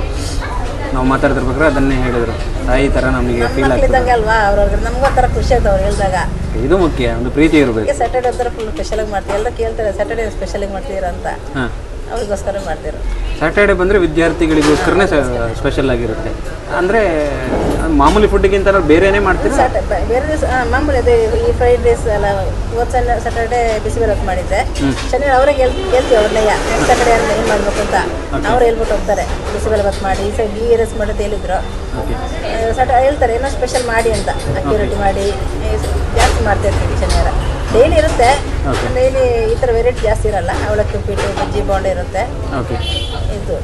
ನಾವು ಮಾತಾಡ್ತಿರ್ಬೇಕಾದ್ರೆ ಅದನ್ನೇ ಹೇಳಿದರು. ತಾಯಿ ಥರ ನಮಗೆ ಫೀಲ್ ಆಗ್ತದೆ. ಅಲ್ವಾ? ಅವ್ರವ್ರಿಗೆ ನಮ್ಗೆ ಒಂಥರ ಖುಷಿ ಆಯ್ತು ಅವ್ರು ಹೇಳಿದಾಗ. ಇದು ಮುಖ್ಯ ಒಂದು ಪ್ರೀತಿ ಇರಬೇಕು. ಸ್ಯಾಟರ್ಡೇ ಸ್ಯಾಟರ್ಡೆ ಒಂಥರ ಫುಲ್ ಸ್ಪೆಷಲಾಗಿ ಮಾಡ್ತೀವಿ. ಎಲ್ಲ ಕೇಳ್ತಾರೆ ಸ್ಯಾಟರ್ಡೆ ಸ್ಪೆಷಲಾಗಿ ಮಾಡ್ತೀರಾ? ಅಂತ. ಹಾಂ. ಅವ್ರಿಗೋಸ್ಕರ ಮಾಡ್ತೀರ ಸ್ಯಾಟರ್ಡೇ ಬಂದರೆ ವಿದ್ಯಾರ್ಥಿಗಳಿಗೋಸ್ಕರನೇ ಸ್ಪೆಷಲ್ ಆಗಿರುತ್ತೆ. ಅಂದರೆ ಮಾಮೂಲಿ ಫುಡ್ಗಿಂತ ಬೇರೆನೇ ಮಾಡ್ತೀರಾ? ಸ್ಯಾಟರ್ಡೆ ಬೇರೆ ದಿವಸ ಮಾಮೂಲಿ ಅದೇ ಈ ಫ್ರೈಡ್ ರೈಸ್ ಎಲ್ಲ ಇವತ್ತು ಸಣ್ಣ ಸ್ಯಾಟರ್ಡೆ ಬಿಸಿಬೇಳೆ ಮಾಡಿದ್ದೆ ಶನಿವಾರ ಅವ್ರಿಗೆ ಹೇಳ್ ಕೇಳ್ತೀವಿ ಅವ್ರನ್ನೇ ನೆಕ್ಸ್ಟ್ ಸ್ಯಾಟರ್ಡೆ ಏನು ಮಾಡ್ಬೇಕು ಅಂತ ಅವ್ರು ಹೇಳ್ಬಿಟ್ಟು ಹೋಗ್ತಾರೆ. ಬಿಸಿಬೇಳೆ ಭಾತ್ ಮಾಡಿ ಈ ಸೈಡ್ ಈ ರೈಸ್ ಮಾಡೋದು ಹೇಳಿದ್ರು. ಸಟ ಹೇಳ್ತಾರೆ ಏನೋ ಸ್ಪೆಷಲ್ ಮಾಡಿ ಅಂತ. ಅಕ್ಕಿ ರೊಟ್ಟಿ ಮಾಡಿ ಜಾಸ್ತಿ ಮಾಡ್ತಾ ಇರ್ತೀವಿ ಶನಿವಾರ. ಡೈಲಿ ಇರುತ್ತೆ ಡೈಲಿ ಈ ಥರ ವೆರೈಟಿ ಜಾಸ್ತಿ ಇರಲ್ಲ. ಅವಲಕ್ಕಿ ಉಪ್ಪಿಟ್ಟು ಬಜ್ಜಿ ಬಾಂಡೆ ಇರುತ್ತೆ. ಇದು.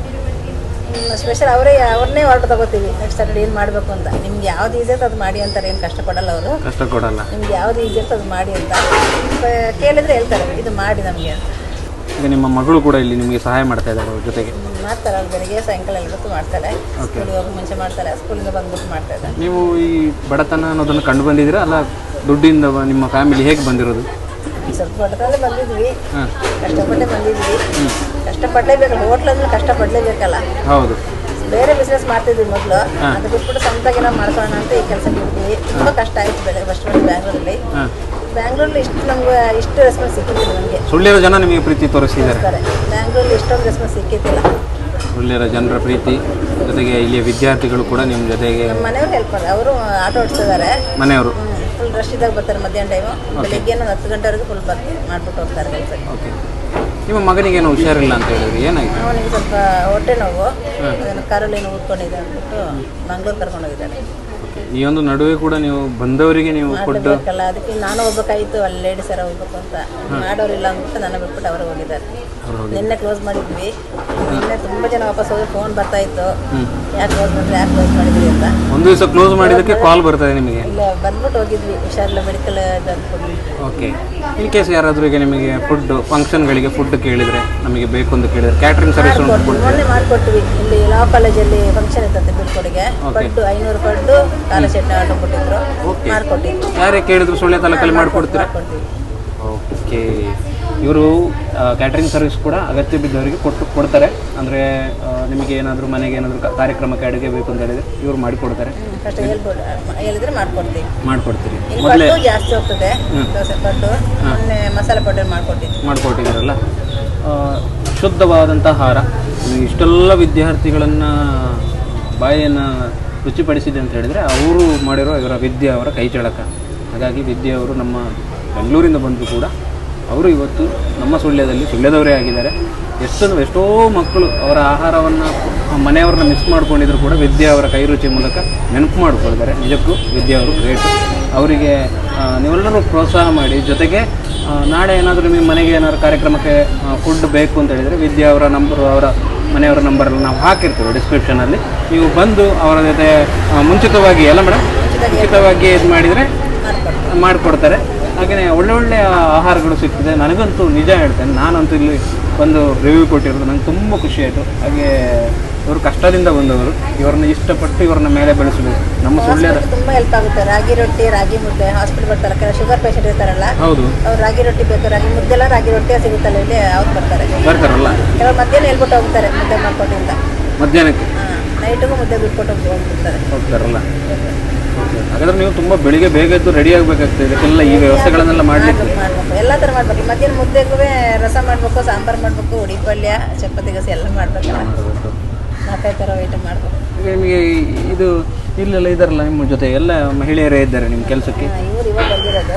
ಸ್ಪೆಷಲ್ ಅವರೇ ಅವ್ರನ್ನೇ ಆರ್ಡರ್ ತಗೋತೀವಿ. ನೆಕ್ಸ್ಟ್ ಸ್ಯಾಟರ್ಡೆ ಏನು ಮಾಡಬೇಕು ಅಂತ. ನಿಮ್ಗೆ ಯಾವ್ದು ಈಸಿ ಇರ್ತದೆ ಅದು ಮಾಡಿ ಅಂತಾರೆ ಏನು ಕಷ್ಟಪಡಲ್ಲ ಅವರು. ಕಷ್ಟ ಕೊಡಲ್ಲ. ನಿಮ್ಗೆ ಯಾವ್ದು ಈಸಿ ಇರ್ತದೆ ಅದು ಮಾಡಿ ಅಂತ. ಕೇಳಿದ್ರೆ ಹೇಳ್ತಾರೆ ಇದು ಮಾಡಿ ನಮಗೆ ಅಂತ. ಈಗ ನಿಮ್ಮ ಮಗಳು ಕೂಡ ಇಲ್ಲಿ ನಿಮಗೆ ಸಹಾಯ ಮಾಡ್ತಾ ಇದ್ದಾರೆ ಅವ್ರ ಜೊತೆಗೆ. ಮಾಡ್ತಾರೆ ಅವ್ರು ಬೆಳಿಗ್ಗೆ ಸಾಯಂಕಾಲ ಎಲ್ಲದಕ್ಕೂ ಮಾಡ್ತಾರೆ. ಸ್ಕೂಲಿಗೆ ಹೋಗೋ ಮುಂಚೆ ಮಾಡ್ತಾರೆ ಸ್ಕೂಲಿಂದ ಬಂದ್ಬಿಟ್ಟು ಮಾಡ್ತಾ ಇದ್ದಾರೆ. ನೀವು ಈ ಬಡತನ ಅನ್ನೋದನ್ನು ಕಂಡು ಬಂದಿದ್ದೀರಾ? ಅಲ್ಲ ದುಡ್ಡಿಂದ ನಿಮ್ಮ ಫ್ಯಾಮಿಲಿ ಹೇಗೆ ಬಂದಿರೋದು? ಸ್ವಲ್ಪ ಬಡತನ ಬಂದಿದ್ವಿ. ಕಷ್ಟಪಟ್ಟೆ ಬಂದಿದ್ವಿ. ಕಷ್ಟಪಡಲೇಬೇಕಲ್ಲ ಹೋಟ್ಲ್ ಅಂದ್ರೆ ಕಷ್ಟಪಡಲೇಬೇಕಲ್ಲ. ಹೌದು. ಬೇರೆ ಬಿಸ್ನೆಸ್ ಮಾಡ್ತಿದ್ವಿ ಮೊದಲು. ಅದು ಬಿಟ್ಬಿಟ್ಟು ಸ್ವಂತಾಗಿ ನಾವು ಮಾಡ್ಕೊಳ್ಳೋಣ ಅಂತ ಈ ಕೆಲಸ ಬಿಡ್ತೀವಿ ತುಂಬ ಕಷ್ಟ ಆಯ್ತು ಬೆಳೆ ಫಸ್ಟ್ ಬ್ಯಾಂಗ್ಳೂರಲ್ಲಿ ಬ್ಯಾಂಗ್ಳೂರಲ್ಲಿ ಇಷ್ಟು ನಮ್ಗೆ ಇಷ್ಟು ರೆಸ್ಪಾನ್ಸ್ ಸಿಕ್ಕಿದ್ದಿಲ್ಲ ನಮಗೆ. ಸುಳ್ಳಿರೋ ಜನ ನಿಮಗೆ ಪ್ರೀತಿ ತೋರಿಸಿದ್ದಾರೆ ಬ್ಯಾಂಗ್ಳೂರಲ್ಲಿ ಇಷ್ಟೊಂದು ರೆಸ್ಪಾನ್ಸ್ ಸಿಕ್ಕಿದ್ದಿಲ್ಲ. ಸುಳ್ಳಿರೋ ಜನರ ಪ್ರೀತಿ ಜೊತೆಗೆ ಇಲ್ಲಿಯ ವಿದ್ಯಾರ್ಥಿಗಳು ಕೂಡ ನಿಮ್ಮ ಜೊತೆಗೆ ನಮ್ಮ ಮನೆಯವ್ರು ಹೆಲ್ಪ್ ಮಾಡಿ ಅವರು ಆಟೋ ಓಡಿಸ್ತಿದ್ದಾರೆ. ಮನೆಯವರು? ಫುಲ್ ರಶ್ ಇದ್ದಾಗ ಬರ್ತಾರೆ ಮಧ್ಯಾಹ್ನ ಟೈಮು ಬೆಳಿಗ್ಗೆ ಒಂದು ಹತ್ತು ಗಂಟೆವರೆಗೂ ಫುಲ್ ಬರ್ತಿ ಮಾಡ್ಬಿಟ್ಟು ಹೋಗ್ತಾರೆ ಕೆಲಸಕ್ಕೆ. ಓಕೆ ನಿಮ್ಮ ಮಗನಿಗೇನು ಹುಷಾರಿಲ್ಲ ಅಂತ ಹೇಳಿದ್ರಿ ಏನಾಯ್ತು? ಅವನಿಗೆ ಸ್ವಲ್ಪ ಹೊಟ್ಟೆ ನೋವು ಅದನ್ನು ಕಾರಲ್ಲಿ ಏನು ಊದ್ಕೊಂಡಿದೆ ಅಂದ್ಬಿಟ್ಟು ಮಂಗ್ಳೂರು ಕರ್ಕೊಂಡು ಹೋಗಿದ್ದಾರೆ ಈ ಒಂದು ನಡುವೆ ಕೂಡ ನೀವು ಬಂದವರಿಗೆ ನೀವು ಕೊಟ್ಟು ಅದಕ್ಕೆ ನಾನು ಹೋಗ್ಬೇಕಾಯ್ತು ಅಲ್ಲಿ ಲೇಡಿ ಸರ್ ಹೋಗ್ಬೇಕು ಅಂತ. ಮಾಡೋರಿಲ್ಲ ಅಂತ ನಾನು ಬಿಟ್ಬಿಟ್ಟು ಅವರು ಹೋಗಿದ್ದಾರೆ. ನಿನ್ನೆ ಕ್ಲೋಸ್ ಮಾಡಿದ್ವಿ. ನಿನ್ನೆ ತುಂಬಾ ಜನ ವಾಪಸ್ ಹೋಗಿ ಫೋನ್ ಬರ್ತಾ ಇತ್ತು. ಯಾಕೆ ಕ್ಲೋಸ್ ಮಾಡಿದ್ರೆ ಯಾಕೆ ಕ್ಲೋಸ್ ಮಾಡಿದ್ರಿ ಅಂತ. ಒಂದು ದಿವಸ ಕ್ಲೋಸ್ ಮಾಡಿದ್ದಕ್ಕೆ ಕಾಲ್ ಬರ್ತದೆ ನಿಮಗೆ? ಇಲ್ಲ ಬಂದ್ಬಿಟ್ಟು ಹೋಗಿದ್ವಿ. ಹುಷಾರಿಲ್ಲ ಮೆಡಿಕಲ್ ಇದು ಓಕೆ ಇನ್ ಕೇಸ್ ಯಾರಾದರೂ ಈಗ ನಿಮಗೆ ಫುಡ್ ಫಂಕ್ಷನ್ಗಳಿಗೆ ಫುಡ್ ಕೇಳಿದರೆ ನಮಗೆ ಬೇಕು ಅಂತ ಕೇಳಿದರೆ ಕ್ಯಾಟ್ರಿಂಗ್ ಸರ್ವಿಸ್ ಮೊನ್ನೆ ಮಾಡಿಕೊಟ್ವಿ. ಇಲ್ಲಿ ಲಾ ಕಾಲೇಜಲ್ಲಿ ಫಂಕ್ಷನ್ ಇರ್ತದೆ ಬೀಳ್ಕೊಡಿಗೆ ಪಡ್ಡು ಐನೂರು ಪಡ್ಡು ಖಾರ ಚಟ್ನಿ ಆರ್ಡರ್ ಕೊಟ್ಟಿದ್ರು. ಮಾಡ್ಕೊಟ್ಟಿದ್ವಿ ಯಾರೇ ಕೇಳಿದ್ರು ಸುಳ್ಳೆ ತಾಲೂಕಲ್ಲಿ ಮಾಡಿಕೊಡ್ತೀರಾ? ಓಕೆ ಇವರು ಕ್ಯಾಟ್ರಿಂಗ್ ಸರ್ವಿಸ್ ಕೂಡ ಅಗತ್ಯ ಬಿದ್ದವರಿಗೆ ಕೊಟ್ಟು ಕೊಡ್ತಾರೆ. ಅಂದರೆ ನಿಮಗೆ ಏನಾದರೂ ಮನೆಗೆ ಏನಾದರೂ ಕಾರ್ಯಕ್ರಮಕ್ಕೆ ಅಡುಗೆ ಬೇಕು ಅಂತ ಹೇಳಿದರೆ ಇವರು ಮಾಡಿಕೊಡ್ತಾರೆ. ಹೇಳ್ಬೋದು ಹೇಳಿದ್ರೆ ಮಾಡ್ಕೊಡ್ತೀವಿ. ಮಾಡಿಕೊಡ್ತೀರಿ. ಇಲ್ಲಿ ಮೊದಲೇ ಪಡ್ಡು ಜಾಸ್ತಿ ಹೋಗ್ತದೆ. ದೋಸೆ ಪಡ್ಡು ಮೊನ್ನೆ ಮಸಾಲೆ ಪಡ್ಡು ಮಾಡ್ಕೊಟ್ಟಿದ್ವಿ. ಮಾಡಿಕೊಟ್ಟಿದ್ದೀರಲ್ಲ? ಶುದ್ಧವಾದಂಥ ಆಹಾರ. ಇಷ್ಟೆಲ್ಲ ವಿದ್ಯಾರ್ಥಿಗಳನ್ನು ಬಾಯಿಯನ್ನು ರುಚಿಪಡಿಸಿದೆ ಅಂತ ಹೇಳಿದರೆ ಅವರು ಮಾಡಿರೋ ಇವರ ವಿದ್ಯೆ ಅವರ ಕೈ ಚಳಕ. ಹಾಗಾಗಿ ವಿದ್ಯೆ ಅವರು ನಮ್ಮ ಬೆಂಗಳೂರಿಂದ ಬಂದರೂ ಕೂಡ ಅವರು ಇವತ್ತು ನಮ್ಮ ಸುಳ್ಯದಲ್ಲಿ ಸುಳ್ಯದವರೇ ಆಗಿದ್ದಾರೆ. ಎಷ್ಟೊಂದು ಎಷ್ಟೋ ಮಕ್ಕಳು ಅವರ ಆಹಾರವನ್ನು ಮನೆಯವ್ರನ್ನ ಮಿಸ್ ಮಾಡ್ಕೊಂಡಿದ್ರು ಕೂಡ ವಿದ್ಯೆ ಅವರ ಕೈ ರುಚಿ ಮೂಲಕ ನೆನಪು ಮಾಡ್ಕೊಳ್ತಾರೆ. ನಿಜಕ್ಕೂ ವಿದ್ಯೆ ಅವರು ಗ್ರೇಟ್ ಅವರಿಗೆ ನೀವೆಲ್ಲರೂ ಪ್ರೋತ್ಸಾಹ ಮಾಡಿ. ಜೊತೆಗೆ ನಾಳೆ ಏನಾದರೂ ನಿಮ್ಮ ಮನೆಗೆ ಏನಾದರೂ ಕಾರ್ಯಕ್ರಮಕ್ಕೆ ಫುಡ್ ಬೇಕು ಅಂತ ಹೇಳಿದರೆ ವಿದ್ಯೆ ಅವರ ನಂಬರು ಅವರ ಮನೆಯವರ ನಂಬರೆಲ್ಲ ನಾವು ಹಾಕಿರ್ತೀವಿ ಡಿಸ್ಕ್ರಿಪ್ಷನಲ್ಲಿ. ನೀವು ಬಂದು ಅವರ ಜೊತೆ ಮುಂಚಿತವಾಗಿ ಎಲ್ಲ ಮೇಡಮ್? ಮುಂಚಿತವಾಗಿ ಇದು ಮಾಡಿದರೆ ಮಾಡಿಕೊಡ್ತಾರೆ. ಹಾಗೆಯೇ ಒಳ್ಳೆ ಒಳ್ಳೆ ಆಹಾರಗಳು ಸಿಗ್ತದೆ ನನಗಂತೂ ನಿಜ ಹೇಳ್ತೇನೆ ನಾನಂತೂ ಇಲ್ಲಿ ಒಂದು ರಿವ್ಯೂ ಕೊಟ್ಟಿರೋದು ನಂಗೆ ತುಂಬ ಖುಷಿ ಆಯಿತು. ಹಾಗೆ ಇವರು ಕಷ್ಟದಿಂದ ಬಂದವರು. ಇವರನ್ನ ಇಷ್ಟಪಟ್ಟು ಇವ್ರನ್ನ ಮೇಲೆ ಬೆಳೆಸಬೇಕು. ನಮ್ಮ ಹಾಸ್ಪಿಟಲ್ ತುಂಬಾ ಹೆಲ್ಪ್ ಆಗುತ್ತೆ. ರಾಗಿ ರೊಟ್ಟಿ ರಾಗಿ ಮುದ್ದೆ ಹಾಸ್ಪಿಟಲ್ ಬರ್ತಾರೆ. ಕೆಲವು ಶುಗರ್ ಪೇಷಂಟ್ ಇರ್ತಾರಲ್ಲ ಹೌದು. ಅವ್ರು ರಾಗಿ ರೊಟ್ಟಿ ಬೇಕು. ರಾಗಿ ಮುದ್ದೆ ಎಲ್ಲ ರಾಗಿ ರೊಟ್ಟಿ ಸಿಗುತ್ತಲ್ಲ ಇಲ್ಲಿ? ಅವ್ರು ಬರ್ತಾರೆ. ಬರ್ತಾರಲ್ಲ? ಕೆಲವು ಮಧ್ಯಾಹ್ನ ಹೇಳ್ಬಿಟ್ಟು ಹೋಗ್ತಾರೆ ಮುದ್ದೆ ಮಾಡ್ಕೊಟ್ಟಿಂದ. ಅಂತ ಮಧ್ಯಾಹ್ನಕ್ಕೆ ನೈಟಿಗೂ ಮುದ್ದೆ ಬಿಟ್ಕೊಟ್ಟು ಹೋಗಿ- ಹೋಗ್ಬಿಡ್ತಾರೆ. ಹೋಗ್ತಾರಲ್ಲ? ಹಾಗಾದ್ರೆ ನೀವು ತುಂಬಾ ಬೆಳಿಗ್ಗೆ ಬೇಗ ಎದ್ದು ರೆಡಿ ಆಗ್ಬೇಕಾಗ್ತದೆ. ಇದಕ್ಕೆಲ್ಲ ಈ ವ್ಯವಸ್ಥೆಗಳನ್ನೆಲ್ಲ ಮಾಡ್ಲಿಕ್ಕೆ. ಮಾಡ್ಬೇಕು. ಮಾಡ್ಬೇಕು ಎಲ್ಲ ಥರ ಮಾಡ್ಬೇಕು. ಮಧ್ಯಾಹ್ನ ಮುದ್ದೆಗೂ ರಸ ಮಾಡ್ಬೇಕು ಸಾಂಬಾರ್ ಮಾಡ್ಬೇಕು ಉಡಿ ಪಲ್ಯ ಚಪಾತಿ ಗಸಿ ಎಲ್ಲ ಮಾಡ್ಬೇಕು. ನಾಲ್ಕೈದು ಥರ ಐಟಮ್ ನಿಮಗೆ ಇದು ಇಲ್ಲೆಲ್ಲ ಇದಾರಲ್ಲ ನಿಮ್ಮ ಜೊತೆ? ಎಲ್ಲ ಮಹಿಳೆಯರೇ ಇದ್ದಾರೆ ನಿಮ್ಮ ಕೆಲಸಕ್ಕೆ? ಇವ್ರು ಇವಾಗ ಬಂದಿರೋದು.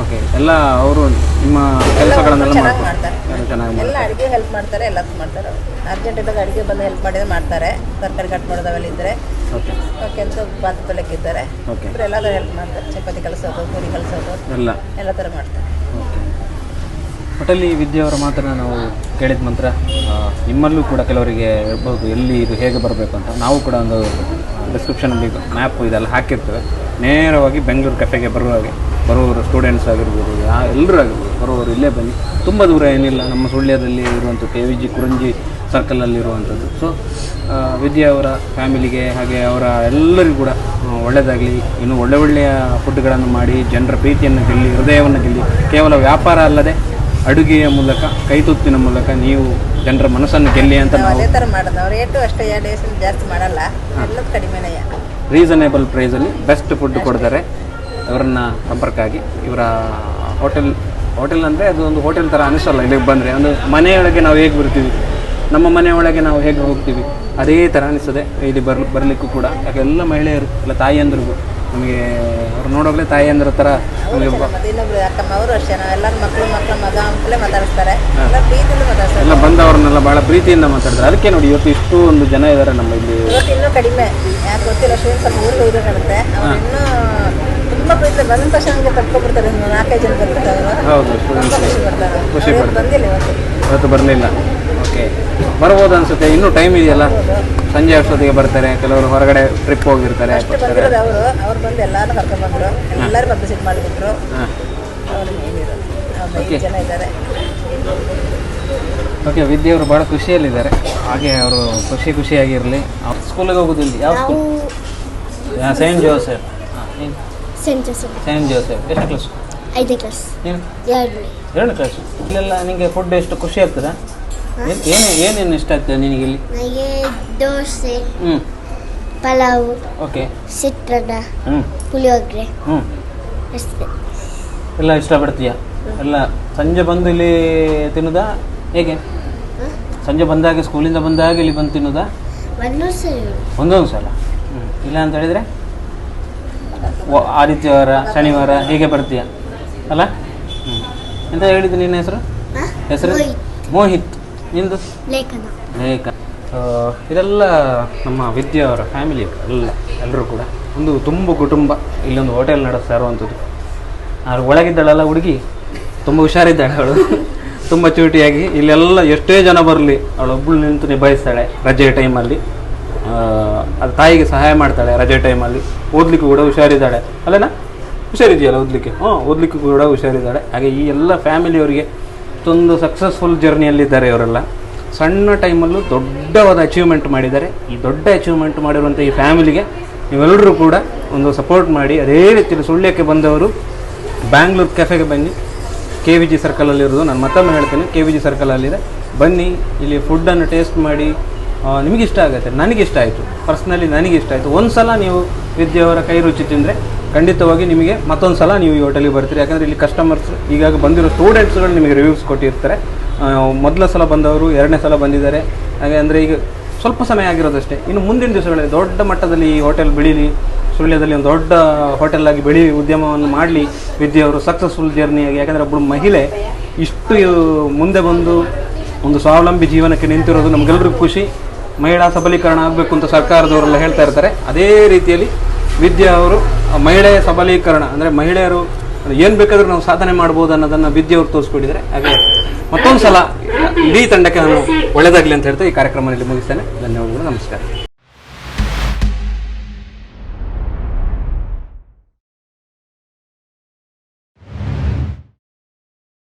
ಓಕೆ ಎಲ್ಲ ಅವರು ನಿಮ್ಮ ಕೆಲಸಗಳನ್ನೆಲ್ಲ ಚೆನ್ನಾಗಿ ಮಾಡ್ತಾರೆ. ಮಾಡ್ತಾರೆ ಎಲ್ಲ ಚೆನ್ನಾಗಿ ಎಲ್ಲ ಮಾಡ್ತಾರೆ. ಅಡುಗೆ ಹೆಲ್ಪ್ ಮಾಡ್ತಾರೆ ಎಲ್ಲದಕ್ಕೂ ಮಾಡ್ತಾರೆ. ಅರ್ಜೆಂಟ್ ಇದ್ದಾಗ ಅಡುಗೆ ಬಂದು ಹೆಲ್ಪ್ ಮಾಡಿದ್ರೆ ಮಾಡ್ತಾರೆ. ತರಕಾರಿ ಕಟ್ ಮಾಡೋದವೆಲ್ಲ ಇದ್ದರೆ ಓಕೆ ಓಕೆ ಬಾತ್ ಪಾತ್ರೆ ತೊಳೆಕಿದ್ದಾರೆ ಓಕೆ ಇಬ್ಬರು ಎಲ್ಲದೂ ಹೆಲ್ಪ್ ಮಾಡ್ತಾರೆ. ಚಪಾತಿ ಕಲಿಸೋದು ಪೂರಿ ಕಲಿಸೋದು ಎಲ್ಲ. ಎಲ್ಲ ಥರ ಮಾಡ್ತಾರೆ. ಒಟ್ಟಲ್ಲಿ ವಿದ್ಯೆಯವರ ಮಾತ್ರ ನಾವು ಕೇಳಿದ ನಂತರ ನಿಮ್ಮಲ್ಲೂ ಕೂಡ ಕೆಲವರಿಗೆ ಇರ್ಬೋದು ಎಲ್ಲಿ ಇದು ಹೇಗೆ ಬರಬೇಕು ಅಂತ. ನಾವು ಕೂಡ ಒಂದು ಡಿಸ್ಕ್ರಿಪ್ಷನಲ್ಲಿ ಮ್ಯಾಪ್ ಇದೆಲ್ಲ ಹಾಕಿರ್ತೇವೆ. ನೇರವಾಗಿ ಬೆಂಗಳೂರು ಕೆಫೆಗೆ ಬರುವಾಗೆ ಬರುವವರು ಸ್ಟೂಡೆಂಟ್ಸ್ ಆಗಿರ್ಬೋದು ಎಲ್ಲರೂ ಆಗಿರ್ಬೋದು, ಬರುವವರು ಇಲ್ಲೇ ಬನ್ನಿ. ತುಂಬ ದೂರ ಏನಿಲ್ಲ. ನಮ್ಮ ಸುಳ್ಯದಲ್ಲಿ ಇರುವಂಥ ಕೆ ವಿ ಜಿ ಕುರಂಜಿ ಸರ್ಕಲಲ್ಲಿ ಇರುವಂಥದ್ದು. ಸೊ ವಿದ್ಯಾ ಅವರ ಫ್ಯಾಮಿಲಿಗೆ ಹಾಗೆ ಅವರ ಎಲ್ಲರಿಗೂ ಕೂಡ ಒಳ್ಳೆಯದಾಗಲಿ ಇನ್ನು ಒಳ್ಳೆ ಒಳ್ಳೆಯ ಫುಡ್ಗಳನ್ನು ಮಾಡಿ, ಜನರ ಪ್ರೀತಿಯನ್ನು ಗೆಲ್ಲಿ, ಹೃದಯವನ್ನು ಗೆಲ್ಲಿ. ಕೇವಲ ವ್ಯಾಪಾರ ಅಲ್ಲದೆ ಅಡುಗೆಯ ಮೂಲಕ ಕೈತುತ್ತಿನ ಮೂಲಕ ನೀವು ಜನರ ಮನಸ್ಸನ್ನು ಗೆಲ್ಲಿ ಅಂತ ನಾವು ಅದೇ ಥರ ಮಾಡೋದು. ಅವ್ರು ರೇಟು ಅಷ್ಟೇ ಎರಡು ಡೇಸ್ ಜಾಸ್ತಿ ಮಾಡಲ್ಲ. ಎಲ್ಲ ಕಡಿಮೆನೇ ರೀಸನೇಬಲ್ ಪ್ರೈಸಲ್ಲಿ ಬೆಸ್ಟ್ ಫುಡ್ ಕೊಡ್ತಾರೆ. ಅವರನ್ನ ಸಂಪರ್ಕ ಆಗಿ ಇವರ ಹೋಟೆಲ್ ಹೋಟೆಲ್ ಅಂದರೆ ಅದು ಒಂದು ಹೋಟೆಲ್ ಥರ ಅನಿಸಲ್ಲ ಇಲ್ಲಿಗೆ ಬಂದರೆ. ಒಂದು ಮನೆಯೊಳಗೆ ನಾವು ಹೇಗೆ ಬರ್ತೀವಿ? ನಮ್ಮ ಮನೆಯೊಳಗೆ ನಾವು ಹೇಗೆ ಹೋಗ್ತೀವಿ? ಅದೇ ಥರ ಅನಿಸ್ತದೆ. ಇಲ್ಲಿ ಬರ್ ಬರಲಿಕ್ಕೂ ಕೂಡ. ಯಾಕೆ ಎಲ್ಲ ಮಹಿಳೆಯರು ಎಲ್ಲ ತಾಯಿಯಂದ್ರಿಗೂ. ನಮಗೆ ಅವ್ರು ನೋಡೋಗ್ಲೇ ತಾಯಿಯಂದ್ರ ಥರ ನಮಗೆ ಇನ್ನೊಬ್ರು ಅಕ್ಕಮ್ಮ ಅವರು ಅಷ್ಟೇ ನಾವು ಎಲ್ಲರೂ ಮಕ್ಕಳು ಮಕ್ಕಳ ಮಗ ಅಂತಲೇ ಮಾತಾಡಿಸ್ತಾರೆ. ಎಲ್ಲ ಪ್ರೀತಿಯಿಂದ ಮಾತಾಡ್ತಾರೆ ಎಲ್ಲ ಬಂದವ್ರನ್ನೆಲ್ಲ ಭಾಳ ಪ್ರೀತಿಯಿಂದ ಮಾತಾಡ್ತಾರೆ. ಅದಕ್ಕೆ ನೋಡಿ ಇವತ್ತು ಇಷ್ಟು ಒಂದು ಜನ ಇದ್ದಾರೆ ನಮ್ಮ ಇಲ್ಲಿ. ಇವತ್ತು ಇನ್ನೂ ಕಡಿಮೆ. ಯಾಕೆ ಗೊತ್ತಿಲ್ಲ ಶಿವನ್ ಸ್ವಲ್ಪ ಊರಿಗೆ ಹೋಗಿ ಕಾಣುತ್ತೆ ಅವ್ರು ಇನ್ನೂ ತುಂಬ ಪ್ರೀತಿ ಬಂದ ತಕ್ಷಣ ನಮಗೆ ತಪ್ಕೊಬಿಡ್ತಾರೆ ನಾಲ್ಕೈದು ಜನ ಬರ್ತಾರೆ ಅವರು ಹೌದು ಸ್ಟೂಡೆಂಟ್ಸ್ ಖುಷಿ ಪಡ್ತಾರೆ. ಬಂದಿಲ್ಲ ಇವತ್ತು. ಇವತ್ತು ಬರಲಿಲ್ಲ. ಓಕೆ ಬರ್ಬೋದು ಅನ್ಸುತ್ತೆ. ಇನ್ನೂ ಟೈಮ್ ಇದೆಯಲ್ಲ? ಸಂಜೆ ಅಷ್ಟೊತ್ತಿಗೆ ಬರ್ತಾರೆ. ಕೆಲವರು ಹೊರಗಡೆ ಟ್ರಿಪ್ ಹೋಗಿರ್ತಾರೆ. ಓಕೆ ಬಂದಿರೋದು ಅವರು ಅವ್ರು ಬಂದು ಎಲ್ಲರೂ ಕರ್ಕೊಂಡು ಎಲ್ಲರೂ ಬಂದು ವಿಸಿಟ್ ಮಾಡಿಬಿಟ್ರು. ಹಾಂ. ಅವ್ರು ಅವ್ರು. ಜನ ಇದ್ದಾರೆ. ಓಕೆ ವಿದ್ಯೆಯವರು ಭಾಳ ಖುಷಿಯಲ್ಲಿದ್ದಾರೆ. ಹಾಗೆ ಅವರು ಖುಷಿ ಖುಷಿಯಾಗಿರಲಿ. ಸ್ಕೂಲಿಗೆ ಹೋಗೋದಿಲ್ಲ ಯಾವ ಸ್ಕೂಲ್ ಸೈಂಟ್ ಜೋಸೆಫ್ ಹಾಂ ಸೆಂಟ್ ಜೋಸೆಫ್ ಸೈಂಟ್ ಜೋಸೆಫ್ ಎಷ್ಟು ಕ್ಲಾಸ್ ಐದನೇ ಕ್ಲಾಸ್ ನೀನು ಎರಡನೇ. ಎರಡು ಕ್ಲಾಸ್ ಇಲ್ಲೆಲ್ಲ ನಿಮಗೆ ಫುಡ್ ಎಷ್ಟು ಖುಷಿ ಆಗ್ತದಾ? ಏನ್- ಏನು ಏನೇನು ಇಷ್ಟ ಆಗ್ತದೆ ನಿನಗೆ ಇಲ್ಲಿ ನನಗೆ ದೋಸೆ ಹ್ಞೂ ಪಲಾವು ಓಕೆ. ಚಿತ್ರಾನ್ನ ಹ್ಞೂ ಪುಳಿಯೋಗರೆ. ಹ್ಞೂ ಅಷ್ಟೇ. ಎಲ್ಲ ಇಷ್ಟಪಡ್ತೀಯಾ? ಎಲ್ಲ ಸಂಜೆ ಬಂದು ಇಲ್ಲಿ ತಿನ್ನೋದಾ? ಹೇಗೆ? ಸಂಜೆ ಬಂದಾಗ ಸ್ಕೂಲಿಂದ ಬಂದಾಗ ಇಲ್ಲಿ ಬಂದು ತಿನ್ನೋದಾ? ಒಂದೊಂದು ಸಲ ಹ್ಮ್. ಇಲ್ಲ ಅಂತ ಹೇಳಿದರೆ? ಆದಿತ್ಯವಾರ ಶನಿವಾರ ಹೇಗೆ ಬರ್ತೀಯ? ಅಲ್ಲ? ಹ್ಞೂ ಎಂತ ಹೇಳಿದ್ದು ನಿನ್ನ ಹೆಸರು? ಹೆಸರು? ಮೋಹಿತ್. ನಿಂದು? ಲೇಖನ. ಲೇಖ ಆ, ಇದೆಲ್ಲ ನಮ್ಮ ವಿದ್ಯಾ ಅವರ ಫ್ಯಾಮಿಲಿ ಎಲ್ಲ ಎಲ್ಲರೂ ಕೂಡ. ಒಂದು ತುಂಬ ಕುಟುಂಬ ಇಲ್ಲೊಂದು ಹೋಟೆಲ್ ನಡೆಸ್ತಾ ಇರುವಂಥದ್ದು. ಆದ್ರೆ ಒಳಗಿದ್ದಾಳಲ್ಲ ಹುಡುಗಿ ತುಂಬ ಹುಷಾರಿದ್ದಾಳೆ ಅವಳು. ತುಂಬ ಚೂಟಿಯಾಗಿ ಇಲ್ಲೆಲ್ಲ ಎಷ್ಟೇ ಜನ ಬರಲಿ ಅವಳೊಬ್ಬಳು ನಿಂತು ನಿಭಾಯಿಸ್ತಾಳೆ ರಜೆ ಟೈಮಲ್ಲಿ ಅದು ತಾಯಿಗೆ ಸಹಾಯ ಮಾಡ್ತಾಳೆ ರಜೆ ಟೈಮಲ್ಲಿ ಓದಲಿಕ್ಕೂ ಕೂಡ ಹುಷಾರಿದ್ದಾಳೆ. ಅಲ್ಲೇನಾ? ಹುಷಾರಿದೆಯಲ್ಲ ಓದಲಿಕ್ಕೆ? ಹ್ಞೂ ಓದಲಿಕ್ಕೂ ಕೂಡ ಹುಷಾರಿದ್ದಾಳೆ. ಹಾಗೆ ಈ ಎಲ್ಲ ಫ್ಯಾಮಿಲಿಯವರಿಗೆ ಒಂದು ಸಕ್ಸಸ್ಫುಲ್ ಜರ್ನಿಯಲ್ಲಿದ್ದಾರೆ ಇವರೆಲ್ಲ. ಸಣ್ಣ ಟೈಮಲ್ಲೂ ದೊಡ್ಡವಾದ ಅಚೀವ್ಮೆಂಟ್ ಮಾಡಿದ್ದಾರೆ. ಈ ದೊಡ್ಡ ಅಚೀವ್ಮೆಂಟ್ ಮಾಡಿರುವಂಥ ಈ ಫ್ಯಾಮಿಲಿಗೆ ನೀವೆಲ್ಲರೂ ಕೂಡ ಒಂದು ಸಪೋರ್ಟ್ ಮಾಡಿ, ಅದೇ ರೀತಿಯಲ್ಲಿ ಸುಳ್ಯಕ್ಕೆ ಬಂದವರು ಬ್ಯಾಂಗ್ಳೂರ್ ಕೆಫೆಗೆ ಬನ್ನಿ. ಕೆ ವಿ ಜಿ ಸರ್ಕಲಲ್ಲಿರೋದು ನಾನು ಮತ್ತೊಮ್ಮೆ ಹೇಳ್ತೇನೆ ಕೆ ವಿ ಜಿ ಸರ್ಕಲಲ್ಲಿದೆ ಬನ್ನಿ, ಇಲ್ಲಿ ಫುಡ್ಡನ್ನು ಟೇಸ್ಟ್ ಮಾಡಿ. ನಿಮಗಿಷ್ಟ ಆಗುತ್ತೆ ನನಗಿಷ್ಟ ಆಯಿತು. ಪರ್ಸ್ನಲಿ ನನಗಿಷ್ಟ ಆಯಿತು. ಒಂದು ಸಲ ನೀವು ವಿದ್ಯೆಯವರ ಕೈ ರುಚಿ ತಿಂದರೆ ಖಂಡಿತವಾಗಿ ನಿಮಗೆ ಮತ್ತೊಂದು ಸಲ ನೀವು ಈ ಹೋಟೆಲಿಗೆ ಬರ್ತೀರಿ. ಯಾಕಂದರೆ ಇಲ್ಲಿ ಕಸ್ಟಮರ್ಸ್ ಈಗಾಗ ಬಂದಿರೋ ಸ್ಟೂಡೆಂಟ್ಸ್ಗಳು ನಿಮಗೆ ರಿವ್ಯೂಸ್ ಕೊಟ್ಟಿರ್ತಾರೆ. ಮೊದಲ ಸಲ ಬಂದವರು, ಎರಡನೇ ಸಲ ಬಂದಿದ್ದಾರೆ. ಹಾಗೆ ಅಂದರೆ ಈಗ ಸ್ವಲ್ಪ ಸಮಯ ಆಗಿರೋದಷ್ಟೇ. ಇನ್ನು ಮುಂದಿನ ದಿವಸಗಳಲ್ಲಿ ದೊಡ್ಡ ಮಟ್ಟದಲ್ಲಿ ಈ ಹೋಟೆಲ್ ಬೆಳೀಲಿ, ಸುಳ್ಯದಲ್ಲಿ ಒಂದು ದೊಡ್ಡ ಹೋಟೆಲ್ ಆಗಿ ಬೆಳಿ ಉದ್ಯಮವನ್ನು ಮಾಡಲಿ, ವಿದ್ಯೆಯವರು ಸಕ್ಸಸ್ಫುಲ್ ಜರ್ನಿಯಾಗಿ ಯಾಕಂದರೆ ಒಬ್ಬಳು ಮಹಿಳೆ ಇಷ್ಟು ಮುಂದೆ ಬಂದು ಒಂದು ಸ್ವಾವಲಂಬಿ ಜೀವನಕ್ಕೆ ನಿಂತಿರೋದು ನಮಗೆಲ್ಲರಿಗೂ ಖುಷಿ. ಮಹಿಳಾ ಸಬಲೀಕರಣ ಆಗಬೇಕು ಅಂತ ಸರ್ಕಾರದವರೆಲ್ಲ ಹೇಳ್ತಾ ಇರ್ತಾರೆ. ಅದೇ ರೀತಿಯಲ್ಲಿ ವಿದ್ಯಾ ಅವರು ಮಹಿಳೆ ಸಬಲೀಕರಣ, ಅಂದರೆ ಮಹಿಳೆಯರು ಏನು ಬೇಕಾದರೂ ನಾವು ಸಾಧನೆ ಮಾಡ್ಬೋದು ಅನ್ನೋದನ್ನು ವಿದ್ಯೆ ಅವರು ತೋರಿಸ್ಕೊಟ್ಟಿದ್ದಾರೆ. ಹಾಗೆ ಮತ್ತೊಂದು ಸಲ ಇಡೀ ತಂಡಕ್ಕೆ ನಾನು ಒಳ್ಳೆಯದಾಗಲಿ ಅಂತ ಹೇಳ್ತಾ ಈ ಕಾರ್ಯಕ್ರಮದಲ್ಲಿ ಮುಗಿಸ್ತೇನೆ. ಧನ್ಯವಾದಗಳು, ನಮಸ್ಕಾರ.